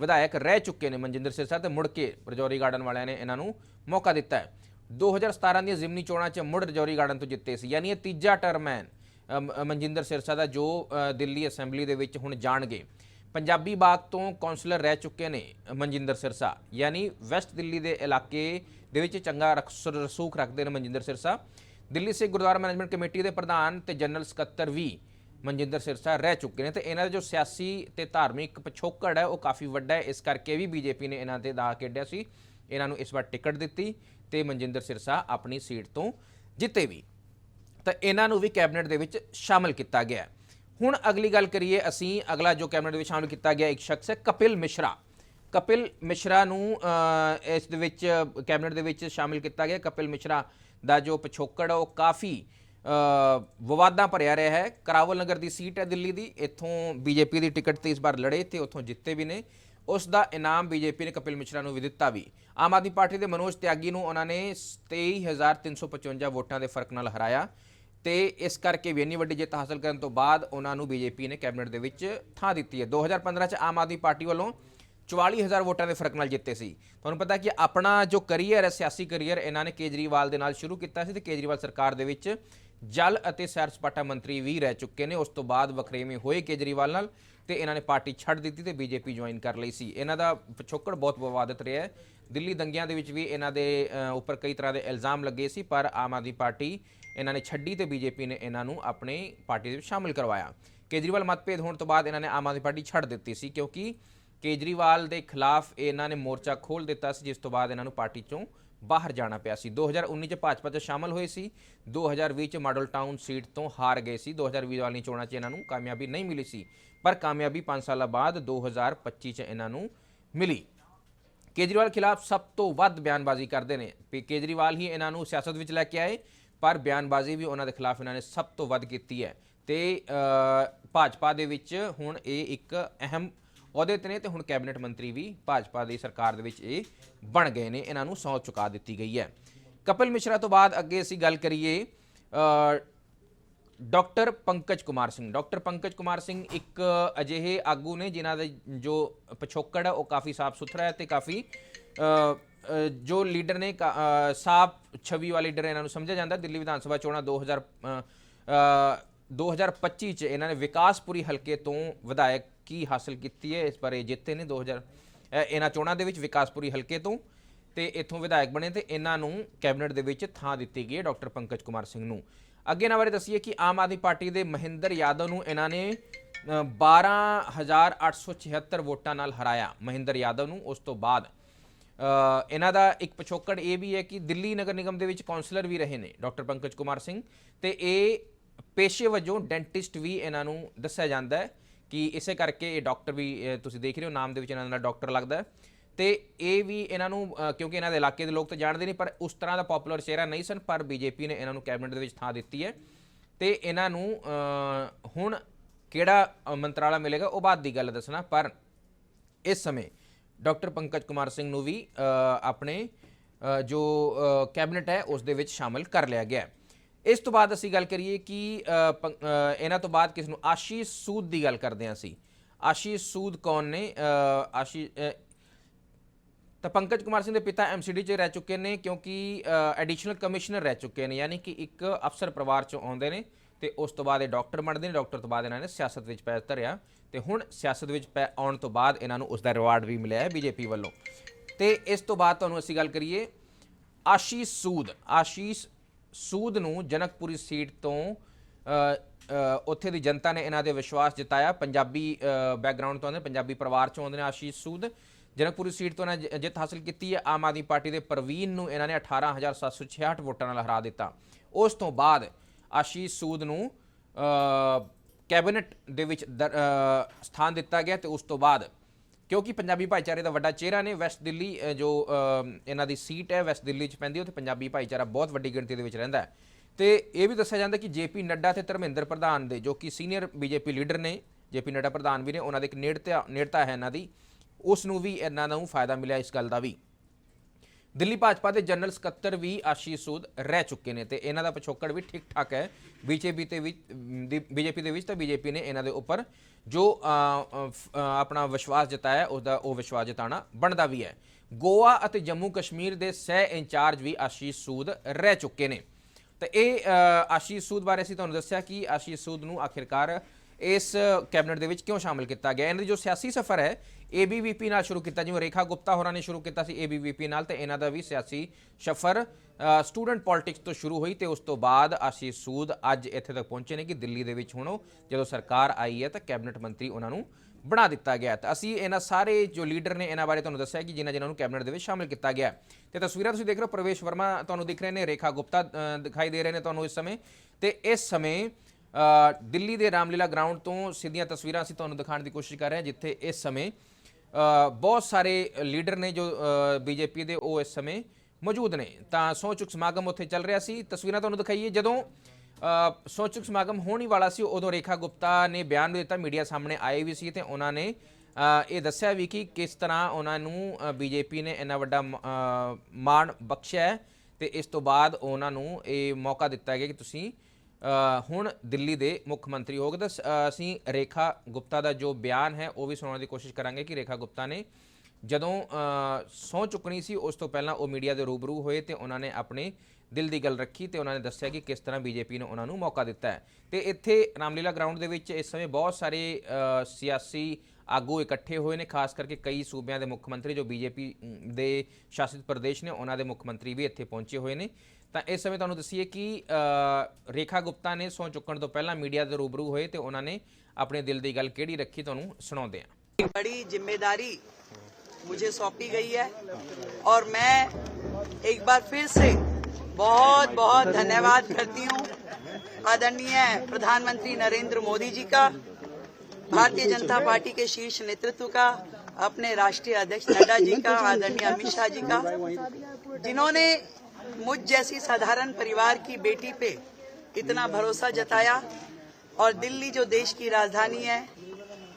ਵਿਧਾਇਕ ਰਹਿ ਚੁੱਕੇ ਨੇ ਮਨਜਿੰਦਰ ਸਿਰਸਾ ਤੇ ਮੁੜ ਕੇ ਰਜੌਰੀ ਗਾਰਡਨ ਵਾਲਿਆਂ ਨੇ ਇਹਨਾਂ ਨੂੰ ਮੌਕਾ ਦਿੱਤਾ ਹੈ। 2017 ਦੀਆਂ ਜ਼ਿਮਨੀ ਚੋਣਾਂ 'ਚ ਮੁੜ ਰਜੌਰੀ ਗਾਰਡਨ ਤੋਂ ਜਿੱਤੇ ਸੀ, ਯਾਨੀ ਇਹ ਤੀਜਾ ਟਰਮ ਹੈ ਮਨਜਿੰਦਰ ਸਿਰਸਾ ਦਾ ਜੋ ਦਿੱਲੀ ਅਸੈਂਬਲੀ ਦੇ ਵਿੱਚ ਹੁਣ ਜਾਣਗੇ। ਪੰਜਾਬੀ ਬਾਗ ਤੋਂ ਕਾਉਂਸਲਰ ਰਹਿ ਚੁੱਕੇ ਨੇ ਮਨਜਿੰਦਰ ਸਿਰਸਾ, ਯਾਨੀ ਵੈਸਟ ਦਿੱਲੀ ਦੇ ਇਲਾਕੇ ਦੇ ਵਿੱਚ ਚੰਗਾ ਰਕਸ- ਰਸੂਖ ਰੱਖਦੇ ਨੇ ਮਨਜਿੰਦਰ ਸਿਰਸਾ। ਦਿੱਲੀ ਸਿੱਖ ਗੁਰਦੁਆਰਾ ਮੈਨੇਜਮੈਂਟ ਕਮੇਟੀ ਦੇ ਪ੍ਰਧਾਨ ਤੇ ਜਨਰਲ ਸਕੱਤਰ ਵੀ ਮਨਜਿੰਦਰ ਸਿਰਸਾ ਰਹਿ ਚੁੱਕੇ ਨੇ ਤੇ ਇਹਨਾਂ ਦਾ ਜੋ ਸਿਆਸੀ ਤੇ ਧਾਰਮਿਕ ਪਿਛੋਕੜ ਹੈ, ਉਹ ਕਾਫੀ ਵੱਡਾ ਹੈ। ਇਸ ਕਰਕੇ ਵੀ ਬੀਜੇਪੀ ਨੇ ਇਹਨਾਂ ਤੇ ਦਾਅ ਖੇਡਿਆ ਸੀ। ਇਹਨਾਂ ਨੂੰ ਇਸ ਵਾਰ ਟਿਕਟ ਦਿੱਤੀ ਤੇ ਮਨਜਿੰਦਰ ਸਿਰਸਾ ਆਪਣੀ ਸੀਟ ਤੋਂ ਜਿੱਤੇ ਵੀ। ਤਾਂ ਇਹਨਾਂ ਨੂੰ ਵੀ ਕੈਬਨਿਟ ਦੇ ਵਿੱਚ ਸ਼ਾਮਲ ਕੀਤਾ ਗਿਆ ਹੁਣ ਅਗਲੀ ਗੱਲ ਕਰੀਏ ਅਸੀਂ, ਅਗਲਾ ਜੋ ਕੈਬਨਿਟ ਵਿੱਚ ਸ਼ਾਮਲ ਕੀਤਾ ਗਿਆ ਇੱਕ ਸ਼ਖਸ ਹੈ, ਕਪਿਲ ਮਿਸ਼ਰਾ। ਕਪਿਲ ਮਿਸ਼ਰਾ ਨੂੰ ਇਸ ਦੇ ਵਿੱਚ ਕੈਬਨਿਟ ਦੇ ਵਿੱਚ ਸ਼ਾਮਿਲ ਕੀਤਾ ਗਿਆ। ਕਪਿਲ ਮਿਸ਼ਰਾ ਦਾ ਜੋ ਪਿਛੋਕੜ ਹੈ, ਉਹ ਕਾਫੀ ਵਿਵਾਦਾਂ ਭਰਿਆ ਰਿਹਾ ਹੈ। ਕਰਾਵਲ ਨਗਰ ਦੀ ਸੀਟ ਹੈ ਦਿੱਲੀ ਦੀ। ਇੱਥੋਂ ਬੀਜੇਪੀ ਦੀ ਟਿਕਟ ਤੇ ਇਸ ਵਾਰ ਲੜੇ ਤੇ ਉੱਥੋਂ ਜਿੱਤੇ ਵੀ ਨੇ। ਉਸ ਦਾ ਇਨਾਮ ਬੀਜੇਪੀ ਨੇ ਕਪਿਲ ਮਿਸ਼ਰਾ ਨੂੰ ਵੀ ਦਿੱਤਾ ਵੀ। ਆਮ ਆਦਮੀ ਪਾਰਟੀ ਦੇ ਮਨੋਜ ਤਿਆਗੀ ਨੂੰ ਉਹਨਾਂ ਨੇ 23355 ਵੋਟਾਂ ਦੇ ਫ਼ਰਕ ਨਾਲ ਹਰਾਇਆ ਤੇ ਇਸ ਕਰਕੇ ਵੀ ਇੰਨੀ ਵੱਡੀ ਜਿੱਤ ਹਾਸਲ ਕਰਨ ਤੋਂ ਬਾਅਦ ਉਹਨਾਂ ਨੂੰ ਬੀਜੇਪੀ ਨੇ ਕੈਬਨਿਟ ਦੇ ਵਿੱਚ ਥਾਂ ਦਿੱਤੀ ਹੈ। 2015 ਚ ਆਮ ਆਦਮੀ ਪਾਰਟੀ ਵੱਲੋਂ 44000 ਵੋਟਾਂ ਦੇ ਫ਼ਰਕ ਨਾਲ ਜਿੱਤੇ ਸੀ। ਤੁਹਾਨੂੰ ਪਤਾ ਕਿ ਆਪਣਾ ਜੋ ਕਰੀਅਰ ਹੈ, ਸਿਆਸੀ ਕਰੀਅਰ, ਇਹਨਾਂ ਨੇ ਕੇਜਰੀਵਾਲ ਦੇ ਨਾਲ ਸ਼ੁਰੂ ਕੀਤਾ ਸੀ ਤੇ ਕੇਜਰੀਵਾਲ ਸਰਕਾਰ ਦੇ ਵਿੱਚ ਜਲ ਅਤੇ ਸੈਰ ਸਪਾਟਾ ਮੰਤਰੀ ਵੀ ਰਹਿ ਚੁੱਕੇ ਨੇ। ਉਸ ਤੋਂ ਬਾਅਦ ਵਖਰੇਵੇਂ ਹੋਏ ਕੇਜਰੀਵਾਲ ਨਾਲ ਤੇ ਇਹਨਾਂ ਨੇ ਪਾਰਟੀ ਛੱਡ ਦਿੱਤੀ ਤੇ ਬੀਜੇਪੀ ਜੁਆਇਨ ਕਰ ਲਈ ਸੀ। ਇਹਨਾਂ ਦਾ ਪਿਛੋਕੜ ਬਹੁਤ ਵਿਵਾਦਤ ਰਿਹਾ ਹੈ। ਦਿੱਲੀ ਦੰਗਿਆਂ ਦੇ ਵਿੱਚ ਵੀ ਇਹਨਾਂ ਦੇ ਉੱਪਰ ਕਈ ਤਰ੍ਹਾਂ ਦੇ ਇਲਜ਼ਾਮ ਲੱਗੇ ਸੀ, ਪਰ ਆਮ ਆਦਮੀ ਪਾਰਟੀ ਇਹਨਾਂ ਨੇ ਛੱਡੀ ਤੇ ਬੀਜੇਪੀ ਨੇ ਇਹਨਾਂ ਨੂੰ ਆਪਣੇ ਪਾਰਟੀ ਦੇ ਵਿੱਚ ਸ਼ਾਮਿਲ ਕਰਵਾਇਆ। ਕੇਜਰੀਵਾਲ ਮਤਭੇਦ ਹੋਣ ਤੋਂ ਬਾਅਦ ਇਹਨਾਂ ਨੇ ਆਮ ਆਦਮੀ ਪਾਰਟੀ ਛੱਡ ਦਿੱਤੀ ਸੀ, ਕਿਉਂਕਿ ਕੇਜਰੀਵਾਲ ਦੇ ਖਿਲਾਫ ਇਹਨਾਂ ਨੇ ਮੋਰਚਾ ਖੋਲ ਦਿੱਤਾ ਸੀ, ਜਿਸ ਤੋਂ ਬਾਅਦ ਇਹਨਾਂ ਨੂੰ ਪਾਰਟੀ ਚੋਂ ਬਾਹਰ ਜਾਣਾ ਪਿਆ ਸੀ। 2019 ਚ ਭਾਜਪਾ 'ਚ ਸ਼ਾਮਲ ਹੋਏ ਸੀ। 2020 ਚ ਮਾਡਲ ਟਾਊਨ ਸੀਟ ਤੋਂ ਹਾਰ ਗਏ ਸੀ। 2020 ਵਾਲੀਆਂ ਚੋਣਾਂ 'ਚ ਇਹਨਾਂ ਨੂੰ ਕਾਮਯਾਬੀ ਨਹੀਂ ਮਿਲੀ ਸੀ। ਪਰ ਕਾਮਯਾਬੀ 5 ਸਾਲਾਂ ਬਾਅਦ 2025 ਚ ਇਹਨਾਂ ਨੂੰ ਮਿਲੀ। ਕੇਜਰੀਵਾਲ ਖਿਲਾਫ ਸਭ ਤੋਂ ਵੱਧ ਬਿਆਨਬਾਜ਼ੀ ਕਰਦੇ ਨੇ। ਵੀ ਕੇਜਰੀਵਾਲ ਹੀ ਇਹਨਾਂ ਨੂੰ ਸਿਆਸਤ ਵਿੱਚ ਲੈ ਕੇ ਆਏ, ਪਰ ਬਿਆਨਬਾਜ਼ੀ ਵੀ ਉਹਨਾਂ ਦੇ ਖਿਲਾਫ ਇਹਨਾਂ ਨੇ ਸਭ ਤੋਂ ਵੱਧ ਕੀਤੀ ਹੈ। ਤੇ ਭਾਜਪਾ ਦੇ ਵਿੱਚ ਹੁਣ ਇਹ ਇੱਕ ਅਹਿਮ ਅਹੁਦੇ ਤੇ ਨੇ ਤੇ ਹੁਣ ਕੈਬਨਿਟ ਮੰਤਰੀ ਵੀ ਭਾਜਪਾ ਦੀ ਸਰਕਾਰ ਦੇ ਵਿੱਚ ਇਹ ਬਣ ਗਏ ਨੇ ਇਹਨਾਂ ਨੂੰ ਸਹੁੰ ਚੁਕਾ ਦਿੱਤੀ ਗਈ ਹੈ। ਕਪਿਲ ਮਿਸ਼ਰਾ ਤੋਂ ਬਾਅਦ ਅੱਗੇ ਅਸੀਂ ਗੱਲ ਕਰੀਏ ਅ, ਡਾਕਟਰ ਪੰਕਜ ਕੁਮਾਰ ਸਿੰਘ। ਡਾਕਟਰ ਪੰਕਜ ਕੁਮਾਰ ਸਿੰਘ ਇੱਕ ਅਜਿਹੇ ਆਗੂ ਨੇ ਜਿਨ੍ਹਾਂ ਦਾ ਜੋ ਪਿਛੋਕੜ ਹੈ ਉਹ ਕਾਫੀ ਸਾਫ਼ ਸੁਥਰਾ ਹੈ ਤੇ ਕਾਫੀ ਜੋ ਲੀਡਰ ਨੇ ਕਾ- ਸਾਫ਼ ਛਵੀ ਵਾਲੇ ਲੀਡਰ ਇਹਨਾਂ ਨੂੰ ਸਮਝਿਆ ਜਾਂਦਾ। ਦਿੱਲੀ ਵਿਧਾਨ ਸਭਾ ਚੋਣਾਂ 2000 ਅ, 2025 ਚ ਇਹਨਾਂ ਨੇ ਵਿਕਾਸਪੁਰੀ ਹਲਕੇ ਤੋਂ ਵਿਧਾਇਕ ਕੀ ਹਾਸਲ ਕੀਤੀ ਹੈ? ਇਸ ਬਾਰੇ ਜਿੱਤੇ ਨੇ 2000 ਅ, ਇਹਨਾਂ ਚੋਣਾਂ ਦੇ ਵਿੱਚ ਵਿਕਾਸਪੁਰੀ ਹਲਕੇ ਤੋਂ ਤੇ ਇੱਥੋਂ ਵਿਧਾਇਕ ਬਣੇ ਤੇ ਇਹਨਾਂ ਨੂੰ ਕੈਬਨਿਟ ਦੇ ਵਿੱਚ ਥਾਂ ਦਿੱਤੀ ਗਈ ਹੈ ਡਾਕਟਰ ਪੰਕਜ ਕੁਮਾਰ ਸਿੰਘ ਨੂੰ। ਅੱਗੇ ਇਹਨਾਂ ਬਾਰੇ ਦੱਸੀਏ ਕਿ ਆਮ ਆਦਮੀ ਪਾਰਟੀ ਦੇ ਮਹਿੰਦਰ ਯਾਦਵ ਨੂੰ ਇਹਨਾਂ ਨੇ ਅ, 12876 ਵੋਟਾਂ ਨਾਲ ਹਰਾਇਆ ਮਹਿੰਦਰ ਯਾਦਵ ਨੂੰ। ਉਸ ਤੋਂ ਬਾਅਦ ਇਹਨਾਂ ਦਾ ਇੱਕ ਪਿਛੋਕੜ ਇਹ ਵੀ ਹੈ ਕਿ ਦਿੱਲੀ ਨਗਰ ਨਿਗਮ ਦੇ ਵਿੱਚ ਕਾਉਂਸਲਰ ਵੀ ਰਹੇ ਨੇ ਡਾਕਟਰ ਪੰਕਜ ਕੁਮਾਰ ਸਿੰਘ ਤੇ ਇਹ ਪੇਸ਼ੇ ਵਜੋਂ ਡੈਂਟਿਸਟ ਵੀ ਇਹਨਾਂ ਨੂੰ ਦੱਸਿਆ ਜਾਂਦਾ ਹੈ ਕਿ ਇਸੇ ਕਰਕੇ ਇਹ ਡਾਕਟਰ ਵੀ ਤੁਸੀਂ ਦੇਖ ਰਹੇ ਹੋ, ਨਾਮ ਦੇ ਵਿੱਚ ਇਹਨਾਂ ਦਾ ਡਾਕਟਰ ਲੱਗਦਾ ਹੈ ਤੇ ਇਹ ਵੀ ਇਹਨਾਂ ਨੂੰ ਕਿਉਂਕਿ ਇਹਨਾਂ ਦੇ ਇਲਾਕੇ ਦੇ ਲੋਕ ਤਾਂ ਜਾਣਦੇ ਨਹੀਂ, ਪਰ ਉਸ ਤਰ੍ਹਾਂ ਦਾ ਪਪੂਲਰ ਚਿਹਰਾ ਨਹੀਂ ਸਨ, ਪਰ ਬੀਜੇਪੀ ਨੇ ਇਹਨਾਂ ਨੂੰ ਕੈਬਨਿਟ ਦੇ ਵਿੱਚ ਥਾਂ ਦਿੱਤੀ ਹੈ ਤੇ ਇਹਨਾਂ ਨੂੰ ਹੁਣ ਕਿਹੜਾ ਮੰਤਰਾਲਾ ਮਿਲੇਗਾ, ਉਹ ਬਾਅਦ ਦੀ ਗੱਲ ਦੱਸਣਾ, ਪਰ ਇਸ ਸਮੇਂ ਡਾਕਟਰ ਪੰਕਜ ਕੁਮਾਰ ਸਿੰਘ ਨੂੰ ਵੀ ਆਪਣੇ ਜੋ ਕੈਬਨਿਟ ਹੈ, ਉਸ ਦੇ ਵਿੱਚ ਸ਼ਾਮਲ ਕਰ ਲਿਆ ਗਿਆ ਹੈ। ਇਸ ਤੋਂ ਬਾਅਦ ਅਸੀਂ ਗੱਲ ਕਰੀਏ ਕਿ ਅ, ਇਹਨਾਂ ਤੋਂ ਬਾਅਦ ਕਿਸ ਨੂੰ? ਆਸ਼ੀਸ਼ ਸੂਦ ਦੀ ਗੱਲ ਕਰਦੇ ਹਾਂ ਅਸੀਂ। ਆਸ਼ੀਸ਼ ਸੂਦ ਕੌਣ ਨੇ? ਅ, ਆਸ਼ੀ ਤਾਂ ਪੰਕਜ ਕੁਮਾਰ ਸਿੰਘ ਦੇ ਪਿਤਾ ਐਮਸੀਡੀ 'ਚ ਰਹਿ ਚੁੱਕੇ ਨੇ ਕਿਉਂਕਿ ਐਡੀਸ਼ਨਲ ਕਮਿਸ਼ਨਰ ਰਹਿ ਚੁੱਕੇ ਨੇ। ਯਾਨੀ ਕਿ ਇੱਕ ਅਫਸਰ ਪਰਿਵਾਰ 'ਚੋਂ ਆਉਂਦੇ ਨੇ ਤੇ ਉਸ ਤੋਂ ਬਾਅਦ ਇਹ ਡਾਕਟਰ ਬਣਦੇ ਨੇ। ਡਾਕਟਰ ਤੋਂ ਬਾਅਦ ਇਹਨਾਂ ਨੇ ਸਿਆਸਤ ਵਿੱਚ ਪੈ ਧਰਿਆ ਤੇ ਹੁਣ ਸਿਆਸਤ ਵਿੱਚ ਪੈ ਆਉਣ ਤੋਂ ਬਾਅਦ ਇਹਨਾਂ ਨੂੰ ਉਸ ਦਾ ਰਿਵਾਰਡ ਵੀ ਮਿਲਿਆ ਹੈ ਬੀਜੇਪੀ ਵੱਲੋਂ। ਤੇ ਇਸ ਤੋਂ ਬਾਅਦ ਤੁਹਾਨੂੰ ਅਸੀਂ ਗੱਲ ਕਰੀਏ ਆਸ਼ੀਸ਼ ਸੂਦ। ਆਸ਼ੀਸ਼ ਸੂਦ ਨੂੰ ਜਨਕਪੁਰੀ ਸੀਟ ਤੋਂ ਉੱਥੇ ਦੀ ਜਨਤਾ ਨੇ ਇਹਨਾਂ ਦੇ ਵਿਸ਼ਵਾਸ ਜਤਾਇਆ। ਪੰਜਾਬੀ ਬੈਕਗ੍ਰਾਉਂਡ ਤੋਂ ਆਉਂਦੇ, ਪੰਜਾਬੀ ਪਰਿਵਾਰ ਚੋਂ ਆਉਂਦੇ ਨੇ ਆਸ਼ੀਸ਼ ਸੂਦ। ਜਨਕਪੁਰੀ ਸੀਟ ਤੋਂ ਇਹਨਾਂ ਨੇ ਜਿੱਤ ਹਾਸਲ ਕੀਤੀ ਹੈ। ਆਮ ਆਦਮੀ ਪਾਰਟੀ ਦੇ ਪ੍ਰਵੀਨ ਨੂੰ ਇਹਨਾਂ ਨੇ 18766 ਵੋਟਾਂ ਨਾਲ ਹਰਾ ਦਿੱਤਾ। ਉਸ ਤੋਂ ਬਾਅਦ ਆਸ਼ੀਸ਼ ਸੂਦ ਨੂੰ ਕੈਬਨਿਟ ਦੇ ਵਿੱਚ ਦਰ- ਸਥਾਨ ਦਿੱਤਾ ਗਿਆ ਤੇ ਉਸ ਤੋਂ ਬਾਅਦ ਕਿਉਂਕਿ ਪੰਜਾਬੀ ਭਾਈਚਾਰੇ ਦਾ ਵੱਡਾ ਚਿਹਰਾ ਨੇ ਵੈਸਟ ਦਿੱਲੀ ਜੋ ਇਹਨਾਂ ਦੀ ਸੀਟ ਹੈ ਵੈਸਟ ਦਿੱਲੀ 'ਚ ਪੈਂਦੀ ਹੈ, ਉੱਥੇ ਪੰਜਾਬੀ ਭਾਈਚਾਰਾ ਬਹੁਤ ਵੱਡੀ ਗਿਣਤੀ ਦੇ ਵਿੱਚ ਰਹਿੰਦਾ ਹੈ। ਤੇ ਇਹ ਵੀ ਦੱਸਿਆ ਜਾਂਦਾ ਕਿ ਜੇਪੀ ਨੱਡਾ ਤੇ ਧਰਮਿੰਦਰ ਪ੍ਰਧਾਨ ਦੇ, ਜੋ ਕਿ ਸੀਨੀਅਰ ਬੀਜੇਪੀ ਲੀਡਰ ਨੇ, ਜੇਪੀ ਨੱਡਾ ਪ੍ਰਧਾਨ ਵੀ ਨੇ, ਉਹਨਾਂ ਦੇ ਇੱਕ ਨੇੜਤਾ ਨੇੜਤਾ ਹੈ ਇਹਨਾਂ ਦੀ, ਉਸ ਨੂੰ ਵੀ ਇਹਨਾਂ ਨੂੰ ਫਾਇਦਾ ਮਿਲਿਆ ਇਸ ਗੱਲ ਦਾ ਵੀ। ਦਿੱਲੀ ਭਾਜਪਾ ਦੇ ਜਨਰਲ ਸਕੱਤਰ ਵੀ ਆਸ਼ੀਸ਼ ਸੂਦ ਰਹਿ ਚੁੱਕੇ ਨੇ ਤੇ ਇਹਨਾਂ ਦਾ ਪਿਛੋਕੜ ਵੀ ਠੀਕ ਠਾਕ ਹੈ ਬੀਜੇਪੀ ਤੇ ਵਿੱਚ ਬੀਜੇਪੀ ਦੇ ਵਿੱਚ ਤਾਂ ਬੀਜੇਪੀ ਨੇ ਇਹਨਾਂ ਦੇ ਉੱਪਰ ਜੋ ਆਪਣਾ ਵਿਸ਼ਵਾਸ ਜਤਾਇਆ ਉਸ ਦਾ ਉਹ ਵਿਸ਼ਵਾਸ ਜਤਾਣਾ ਬਣਦਾ ਵੀ ਹੈ। ਗੋਆ ਅਤੇ ਜੰਮੂ ਕਸ਼ਮੀਰ ਦੇ ਸਹਿ ਇੰਚਾਰਜ ਵੀ ਆਸ਼ੀਸ਼ ਸੂਦ ਰਹਿ ਚੁੱਕੇ ਨੇ। ਤੇ ਇਹ ਆਸ਼ੀਸ਼ ਸੂਦ ਬਾਰੇ ਅਸੀਂ ਤੁਹਾਨੂੰ ਦੱਸਿਆ ਕਿ ਆਸ਼ੀਸ਼ ਸੂਦ ਨੂੰ ਆਖਿਰਕਾਰ ਇਸ ਕੈਬਨਿਟ ਦੇ ਵਿੱਚ ਕਿਉਂ ਸ਼ਾਮਲ ਕੀਤਾ ਗਿਆ? ਇਹਨਾਂ ਦੀ ਜੋ ਸਿਆਸੀ ਸਫ਼ਰ ਹੈ ਏਬੀਵੀਪੀ ਨਾਲ ਸ਼ੁਰੂ ਕੀਤਾ, ਜਿਵੇਂ ਰੇਖਾ ਗੁਪਤਾ ਹੋਰਾਂ ਨੇ ਸ਼ੁਰੂ ਕੀਤਾ ਸੀ ਏਬੀਵੀਪੀ ਨਾਲ, ਤੇ ਇਹਨਾਂ ਦਾ ਵੀ ਸਿਆਸੀ ਸਫ਼ਰ ਸਟੂਡੈਂਟ ਪੋਲਿਟਿਕਸ ਤੋਂ ਸ਼ੁਰੂ ਹੋਈ ਤੇ ਉਸ ਤੋਂ ਬਾਅਦ ਆਸ਼ੀਸ਼ ਸੂਦ ਅੱਜ ਇੱਥੇ ਤੱਕ ਪਹੁੰਚੇ ਨੇ ਕਿ ਦਿੱਲੀ ਦੇ ਵਿੱਚ ਹੁਣ ਉਹ ਜਦੋਂ ਸਰਕਾਰ ਆਈ ਹੈ, ਤਾਂ ਕੈਬਨਿਟ ਮੰਤਰੀ ਉਹਨਾਂ ਨੂੰ ਬਣਾ ਦਿੱਤਾ ਗਿਆ ਤਾਂ ਅਸੀਂ ਇਹਨਾਂ ਸਾਰੇ ਜੋ ਲੀਡਰ ਨੇ ਇਹਨਾਂ ਬਾਰੇ ਤੁਹਾਨੂੰ ਦੱਸਿਆ ਕਿ ਜਿਨ੍ਹਾਂ ਜਿਨ੍ਹਾਂ ਨੂੰ ਕੈਬਨਿਟ ਦੇ ਵਿੱਚ ਸ਼ਾਮਿਲ ਕੀਤਾ ਗਿਆ ਤੇ ਤਸਵੀਰਾਂ ਤੁਸੀਂ ਦੇਖ ਰਹੇ ਹੋ, ਪ੍ਰਵੇਸ਼ ਵਰਮਾ ਤੁਹਾਨੂੰ ਦਿਖ ਰਹੇ ਨੇ, ਰੇਖਾ ਗੁਪਤਾ ਦਿਖਾਈ ਦੇ ਰਹੇ ਨੇ ਤੁਹਾਨੂੰ ਇਸ ਸਮੇਂ। ਤੇ ਇਸ ਸਮੇਂ ਦਿੱਲੀ ਦੇ ਰਾਮਲੀਲਾ ਗਰਾਊਂਡ ਤੋਂ ਸਿੱਧੀਆਂ ਤਸਵੀਰਾਂ ਅਸੀਂ ਤੁਹਾਨੂੰ ਦਿਖਾਉਣ ਦੀ ਕੋਸ਼ਿਸ਼ ਕਰ ਰਹੇ ਹਾਂ ਜਿੱਥੇ ਇਸ ਸਮੇਂ ਬਹੁਤ ਸਾਰੇ ਲੀਡਰ ਨੇ ਜੋ ਬੀਜੇਪੀ ਦੇ ਉਹ ਇਸ ਸਮੇਂ ਮੌਜੂਦ ਨੇ। ਤਾਂ ਸਹੁੰ ਚੁੱਕ ਸਮਾਗਮ ਉੱਥੇ ਚੱਲ ਰਿਹਾ ਸੀ। ਤਸਵੀਰਾਂ ਤੁਹਾਨੂੰ ਦਿਖਾਈਏ। ਜਦੋਂ ਅ, ਸਹੁੰ ਚੁੱਕ ਸਮਾਗਮ ਹੋਣੀ ਵਾਲਾ ਸੀ ਉਦੋਂ ਰੇਖਾ ਗੁਪਤਾ ਨੇ ਬਿਆਨ ਵੀ ਦਿੱਤਾ ਮੀਡੀਆ ਸਾਹਮਣੇ ਆਏ ਵੀ ਸੀ ਤੇ ਉਹਨਾਂ ਨੇ ਇਹ ਦੱਸਿਆ ਵੀ ਕਿ ਕਿਸ ਤਰ੍ਹਾਂ ਉਹਨਾਂ ਨੂੰ ਬੀਜੇਪੀ ਨੇ ਇੰਨਾ ਵੱਡਾ ਮ- ਮਾਣ ਬਖਸ਼ਿਆ ਹੈ ਤੇ ਇਸ ਤੋਂ ਬਾਅਦ ਉਹਨਾਂ ਨੂੰ ਇਹ ਮੌਕਾ ਦਿੱਤਾ ਗਿਆ ਕਿ ਤੁਸੀਂ ਹੁਣ ਦਿੱਲੀ ਦੇ ਮੁੱਖ ਮੰਤਰੀ ਹੋਗੇ ਤਾਂ ਸ- ਅ, ਅਸੀਂ ਰੇਖਾ ਗੁਪਤਾ ਦਾ ਜੋ ਬਿਆਨ ਹੈ ਉਹ ਵੀ ਸੁਣਾਉਣ ਦੀ ਕੋਸ਼ਿਸ਼ ਕਰਾਂਗੇ ਕਿ ਰੇਖਾ ਗੁਪਤਾ ਨੇ ਜਦੋਂ ਸਹੁੰ ਚੁੱਕਣੀ ਸੀ ਉਸ ਤੋਂ ਪਹਿਲਾਂ ਉਹ ਮੀਡੀਆ ਦੇ ਰੂਬਰੂ ਹੋਏ ਤੇ ਉਹਨਾਂ ਨੇ ਆਪਣੇ ਦਿਲ ਦੀ ਗੱਲ ਰੱਖੀ ਤੇ ਉਹਨਾਂ ਨੇ ਦੱਸਿਆ ਕਿ ਕਿਸ ਤਰ੍ਹਾਂ ਬੀਜੇਪੀ ਨੇ ਉਹਨਾਂ ਨੂੰ ਮੌਕਾ ਦਿੱਤਾ ਹੈ। ਤੇ ਇੱਥੇ ਰਾਮਲੀਲਾ ਗਰਾਊਂਡ ਦੇ ਵਿੱਚ ਇਸ ਸਮੇਂ ਬਹੁਤ ਸਾਰੇ ਸਿਆਸੀ ਆਗੂ ਇਕੱਠੇ ਹੋਏ ਨੇ ਖਾਸ ਕਰਕੇ ਕਈ ਸੂਬਿਆਂ ਦੇ ਮੁੱਖ ਮੰਤਰੀ ਜੋ ਬੀਜੇਪੀ ਦੇ ਸ਼ਾਸਿਤ ਪ੍ਰਦੇਸ਼ ਨੇ ਉਹਨਾਂ ਦੇ ਮੁੱਖ ਮੰਤਰੀ ਵੀ ਇੱਥੇ ਪਹੁੰਚੇ ਹੋਏ ਨੇ। ਤਾਂ ਇਸ ਸਮੇਂ ਤੁਹਾਨੂੰ ਦੱਸੀਏ ਕਿ ਅ, ਰੇਖਾ ਗੁਪਤਾ ਨੇ ਸਹੁੰ ਚੁੱਕਣ ਤੋਂ ਪਹਿਲਾਂ ਮੀਡੀਆ ਦੇ ਰੂਬਰੂ ਹੋਏ ਤੇ ਉਹਨਾਂ ਨੇ ਆਪਣੇ ਦਿਲ ਦੀ ਗੱਲ ਕਿਹੜੀ ਰੱਖੀ ਤੁਹਾਨੂੰ ਸੁਣਾਉਂਦੇ ਹਾਂ बड़ी जिम्मेदारी मुझे सौंपी गई है और मैं एक बार फिर से बहुत बहुत धन्यवाद करती हूँ आदरणीय प्रधानमंत्री नरेंद्र मोदी जी का भारतीय जनता पार्टी के शीर्ष नेतृत्व का अपने राष्ट्रीय अध्यक्ष नड्डा जी का आदरणीय अमित शाह जी का जिन्होंने मुझ जैसी साधारण परिवार की बेटी पे इतना भरोसा जताया और दिल्ली जो देश की राजधानी है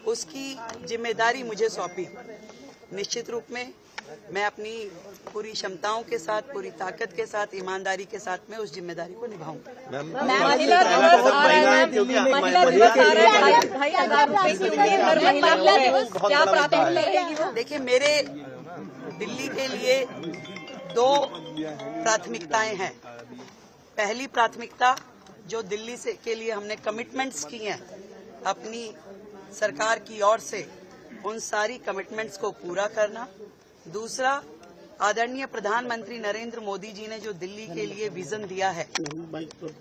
उसकी ज़िम्मेदारी मुझे सौंपी। निश्चित रूप में मैं अपनी पूरी क्षमताओं के साथ पूरी ताकत के साथ ईमानदारी के साथ में उस ज़िम्मेदारी को निभाऊँगा। देखिए मेरे दिल्ली के लिए दो प्राथमिकताएँ हैं। पहली प्राथमिकता जो दिल्ली से के लिए हमने कमिटमेंट्स की हैं, अपनी सरकार की ओर से उन सारी कमिटमेंट्स को पूरा करना। दूसरा, आदरणीय प्रधानमंत्री नरेंद्र मोदी जी ने जो दिल्ली के लिए विजन दिया है,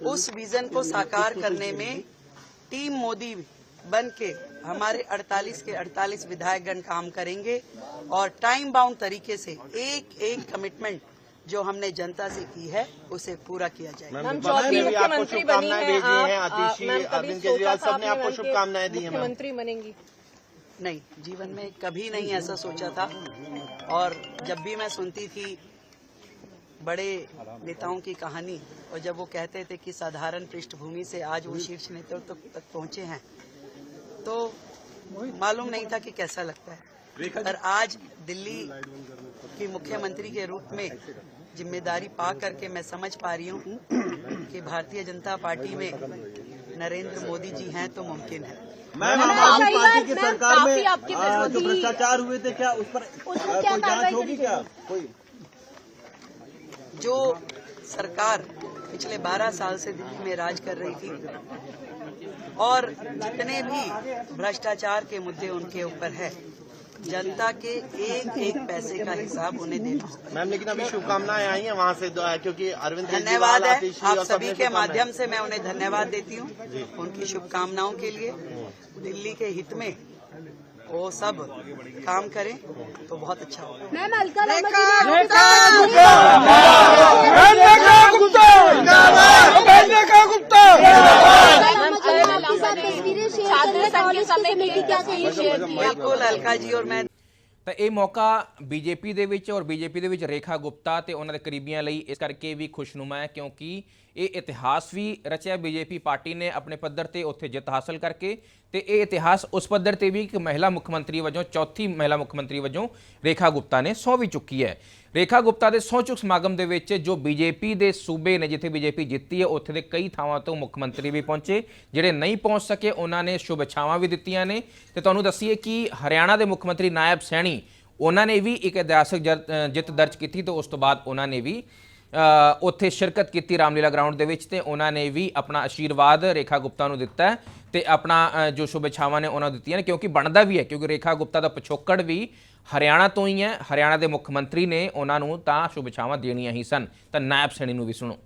उस विजन को साकार करने में टीम मोदी बन के हमारे 48 के 48 विधायकगण काम करेंगे और टाइम बाउंड तरीके से एक एक कमिटमेंट जो हमने जनता से की है उसे पूरा किया जाएगा मैम चौथी मुख्यमंत्री बनी है अरविंद केजरीवाल सबने आपने आपको शुभकामनाएँ दी हैं मुख्यमंत्री बनेंगी? नहीं जीवन में कभी नहीं ऐसा सोचा था। और जब भी मैं सुनती थी बड़े नेताओं की कहानी और जब वो कहते थे कि साधारण पृष्ठभूमि से आज वो शीर्ष नेतृत्व तक पहुँचे हैं तो मालूम नहीं था कि कैसा लगता है। पर आज दिल्ली की मुख्यमंत्री के रूप में ज़िम्मेदारी पा करके मैं समझ पा रही हूँ कि भारतीय जनता पार्टी में नरेंद्र मोदी जी हैं तो मुमकिन है। मैम आम पार्टी की सरकार में आ, जो भ्रष्टाचार हुए थे क्या उस पर कोई जाँच होगी क्या? कोई। जो सरकार पिछले 12 साल से दिल्ली में राज कर रही थी। और जितने भी भ्रष्टाचार के मुद्दे उनके ऊपर है जनता के एक एक पैसे का हिसाब उन्हें देना मैम लेकिन अभी शुभकामनाएँ आई हैं वहाँ से दो- क्योंकि अरविंद धन्यवाद है। आप सभी के माध्यम से मैं उन्हें धन्यवाद देती हूँ उनकी शुभकामनाओं के लिए। दिल्ली के हित में वो सब काम करें तो बहुत अच्छा होगा मैम अलका छात्र संघ के समय की क्या शेयर की बिल्कुल अलका जी और मैं ਤਾਂ ਇਹ ਮੌਕਾ ਬੀਜੇਪੀ ਦੇ ਵਿੱਚ ਔਰ ਬੀਜੇਪੀ ਦੇ ਵਿੱਚ ਰੇਖਾ ਗੁਪਤਾ ਤੇ ਉਹਨਾਂ ਦੇ ਕਰੀਬੀਆਂ ਲਈ ਇਸ ਕਰਕੇ ਵੀ ਖੁਸ਼ਨੁਮਾ ਹੈ ਕਿਉਂਕਿ ਇਹ ਇਤਿਹਾਸ ਵੀ ਰਚਿਆ ਬੀਜੇਪੀ ਪਾਰਟੀ ਨੇ ਆਪਣੇ ਪੱਧਰ ਤੇ ਉੱਥੇ ਜਿੱਤ ਹਾਸਲ ਕਰਕੇ ਤੇ ਇਹ ਇਤਿਹਾਸ ਉਸ ਪੱਧਰ ਤੇ ਵੀ ਇੱਕ ਮਹਿਲਾ ਮੁੱਖ ਮੰਤਰੀ ਵਜੋਂ, ਚੌਥੀ ਮਹਿਲਾ ਮੁੱਖ ਮੰਤਰੀ ਵਜੋਂ ਰੇਖਾ ਗੁਪਤਾ ਨੇ ਸਹੁੰ ਵੀ ਚੁੱਕੀ ਹੈ। ਰੇਖਾ ਗੁਪਤਾ ਦੇ ਸਹੁੰ ਚੁੱਕ ਸਮਾਗਮ ਦੇ ਵਿੱਚ ਜੋ ਬੀਜੇਪੀ ਦੇ ਸੂਬੇ ਨੇ ਜਿੱਥੇ ਬੀਜੇਪੀ ਜਿੱਤੀ ਹੈ, ਉੱਥੇ ਦੇ ਕਈ ਥਾਵਾਂ ਤੋਂ ਮੁੱਖ ਮੰਤਰੀ ਵੀ ਪਹੁੰਚੇ। ਜਿਹੜੇ ਨਹੀਂ ਪਹੁੰਚ ਸਕੇ, ਉਹਨਾਂ ਨੇ ਸ਼ੁਭੇਛਾਵਾਂ ਵੀ ਦਿੱਤੀਆਂ ਨੇ। ਤੇ ਤੁਹਾਨੂੰ ਦੱਸੀਏ ਕਿ ਹਰਿਆਣਾ ਦੇ ਮੁੱਖ ਮੰਤਰੀ ਨਾਇਬ ਸੈਣੀ, ਉਹਨਾਂ ਨੇ ਵੀ ਇੱਕ ਇਤਿਹਾਸਕ ਜਿੱਤ ਦਰਜ ਕੀਤੀ ਤੇ ਉਸ ਤੋਂ ਬਾਅਦ ਉਹਨਾਂ ਨੇ ਵੀ ਉੱਥੇ ਸ਼ਿਰਕਤ ਕੀਤੀ ਰਾਮਲੀਲਾ ਗਰਾਊਂਡ ਦੇ ਵਿੱਚ ਤੇ ਉਹਨਾਂ ਨੇ ਵੀ ਆਪਣਾ ਆਸ਼ੀਰਵਾਦ ਰੇਖਾ ਗੁਪਤਾ ਨੂੰ ਦਿੱਤਾ ਹੈ ਤੇ ਆਪਣਾ ਅ, ਜੋ ਸ਼ੁਭੇਛਾਵਾਂ ਨੇ ਉਹਨਾਂ ਨੂੰ ਦਿੱਤੀਆਂ ਨੇ ਕਿਉਂਕਿ ਬਣਦਾ ਵੀ ਹੈ ਕਿਉਂਕਿ ਰੇਖਾ ਗੁਪਤਾ ਦਾ ਪਿਛੋਕੜ ਵੀ ਹਰਿਆਣਾ ਤੋਂ ਹੀ ਹੈ ਹਰਿਆਣਾ ਦੇ ਮੁੱਖ ਮੰਤਰੀ ਨੇ ਉਹਨਾਂ ਨੂੰ ਤਾਂ ਸ਼ੁਭੇਛਾਵਾਂ ਦੇਣੀਆਂ ਹੀ ਸਨ ਤਾਂ ਨਾਇਬ ਸੈਣੀ ਨੂੰ ਵੀ ਸੁਣੋ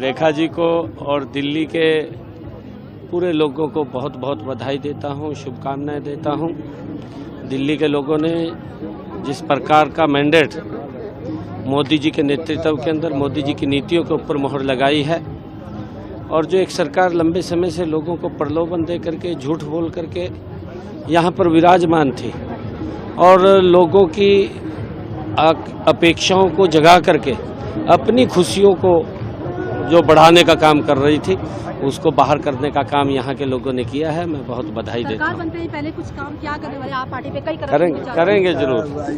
रेखा जी को और दिल्ली के पूरे लोगों को बहुत बहुत बधाई देता हूँ शुभकामनाएं देता हूँ दिल्ली के लोगों ने जिस प्रकार का मैंडेट मोदी जी के नेतृत्व के अंदर मोदी जी की नीतियों के ऊपर मोहर लगाई है। और जो एक सरकार लंबे समय से लोगों को प्रलोभन दे करके झूठ बोल करके यहाँ पर विराजमान थी और लोगों की अपेक्षाओं को जगा करके अपनी खुशियों को जो बढ़ाने का काम कर रही थी उसको बाहर करने का काम यहाँ के लोगों ने किया है। मैं बहुत बधाई देता हूँ। पहले कुछ काम क्या करने वाले आप पार्टी पे कई करेंगे करेंगे ज़रूर।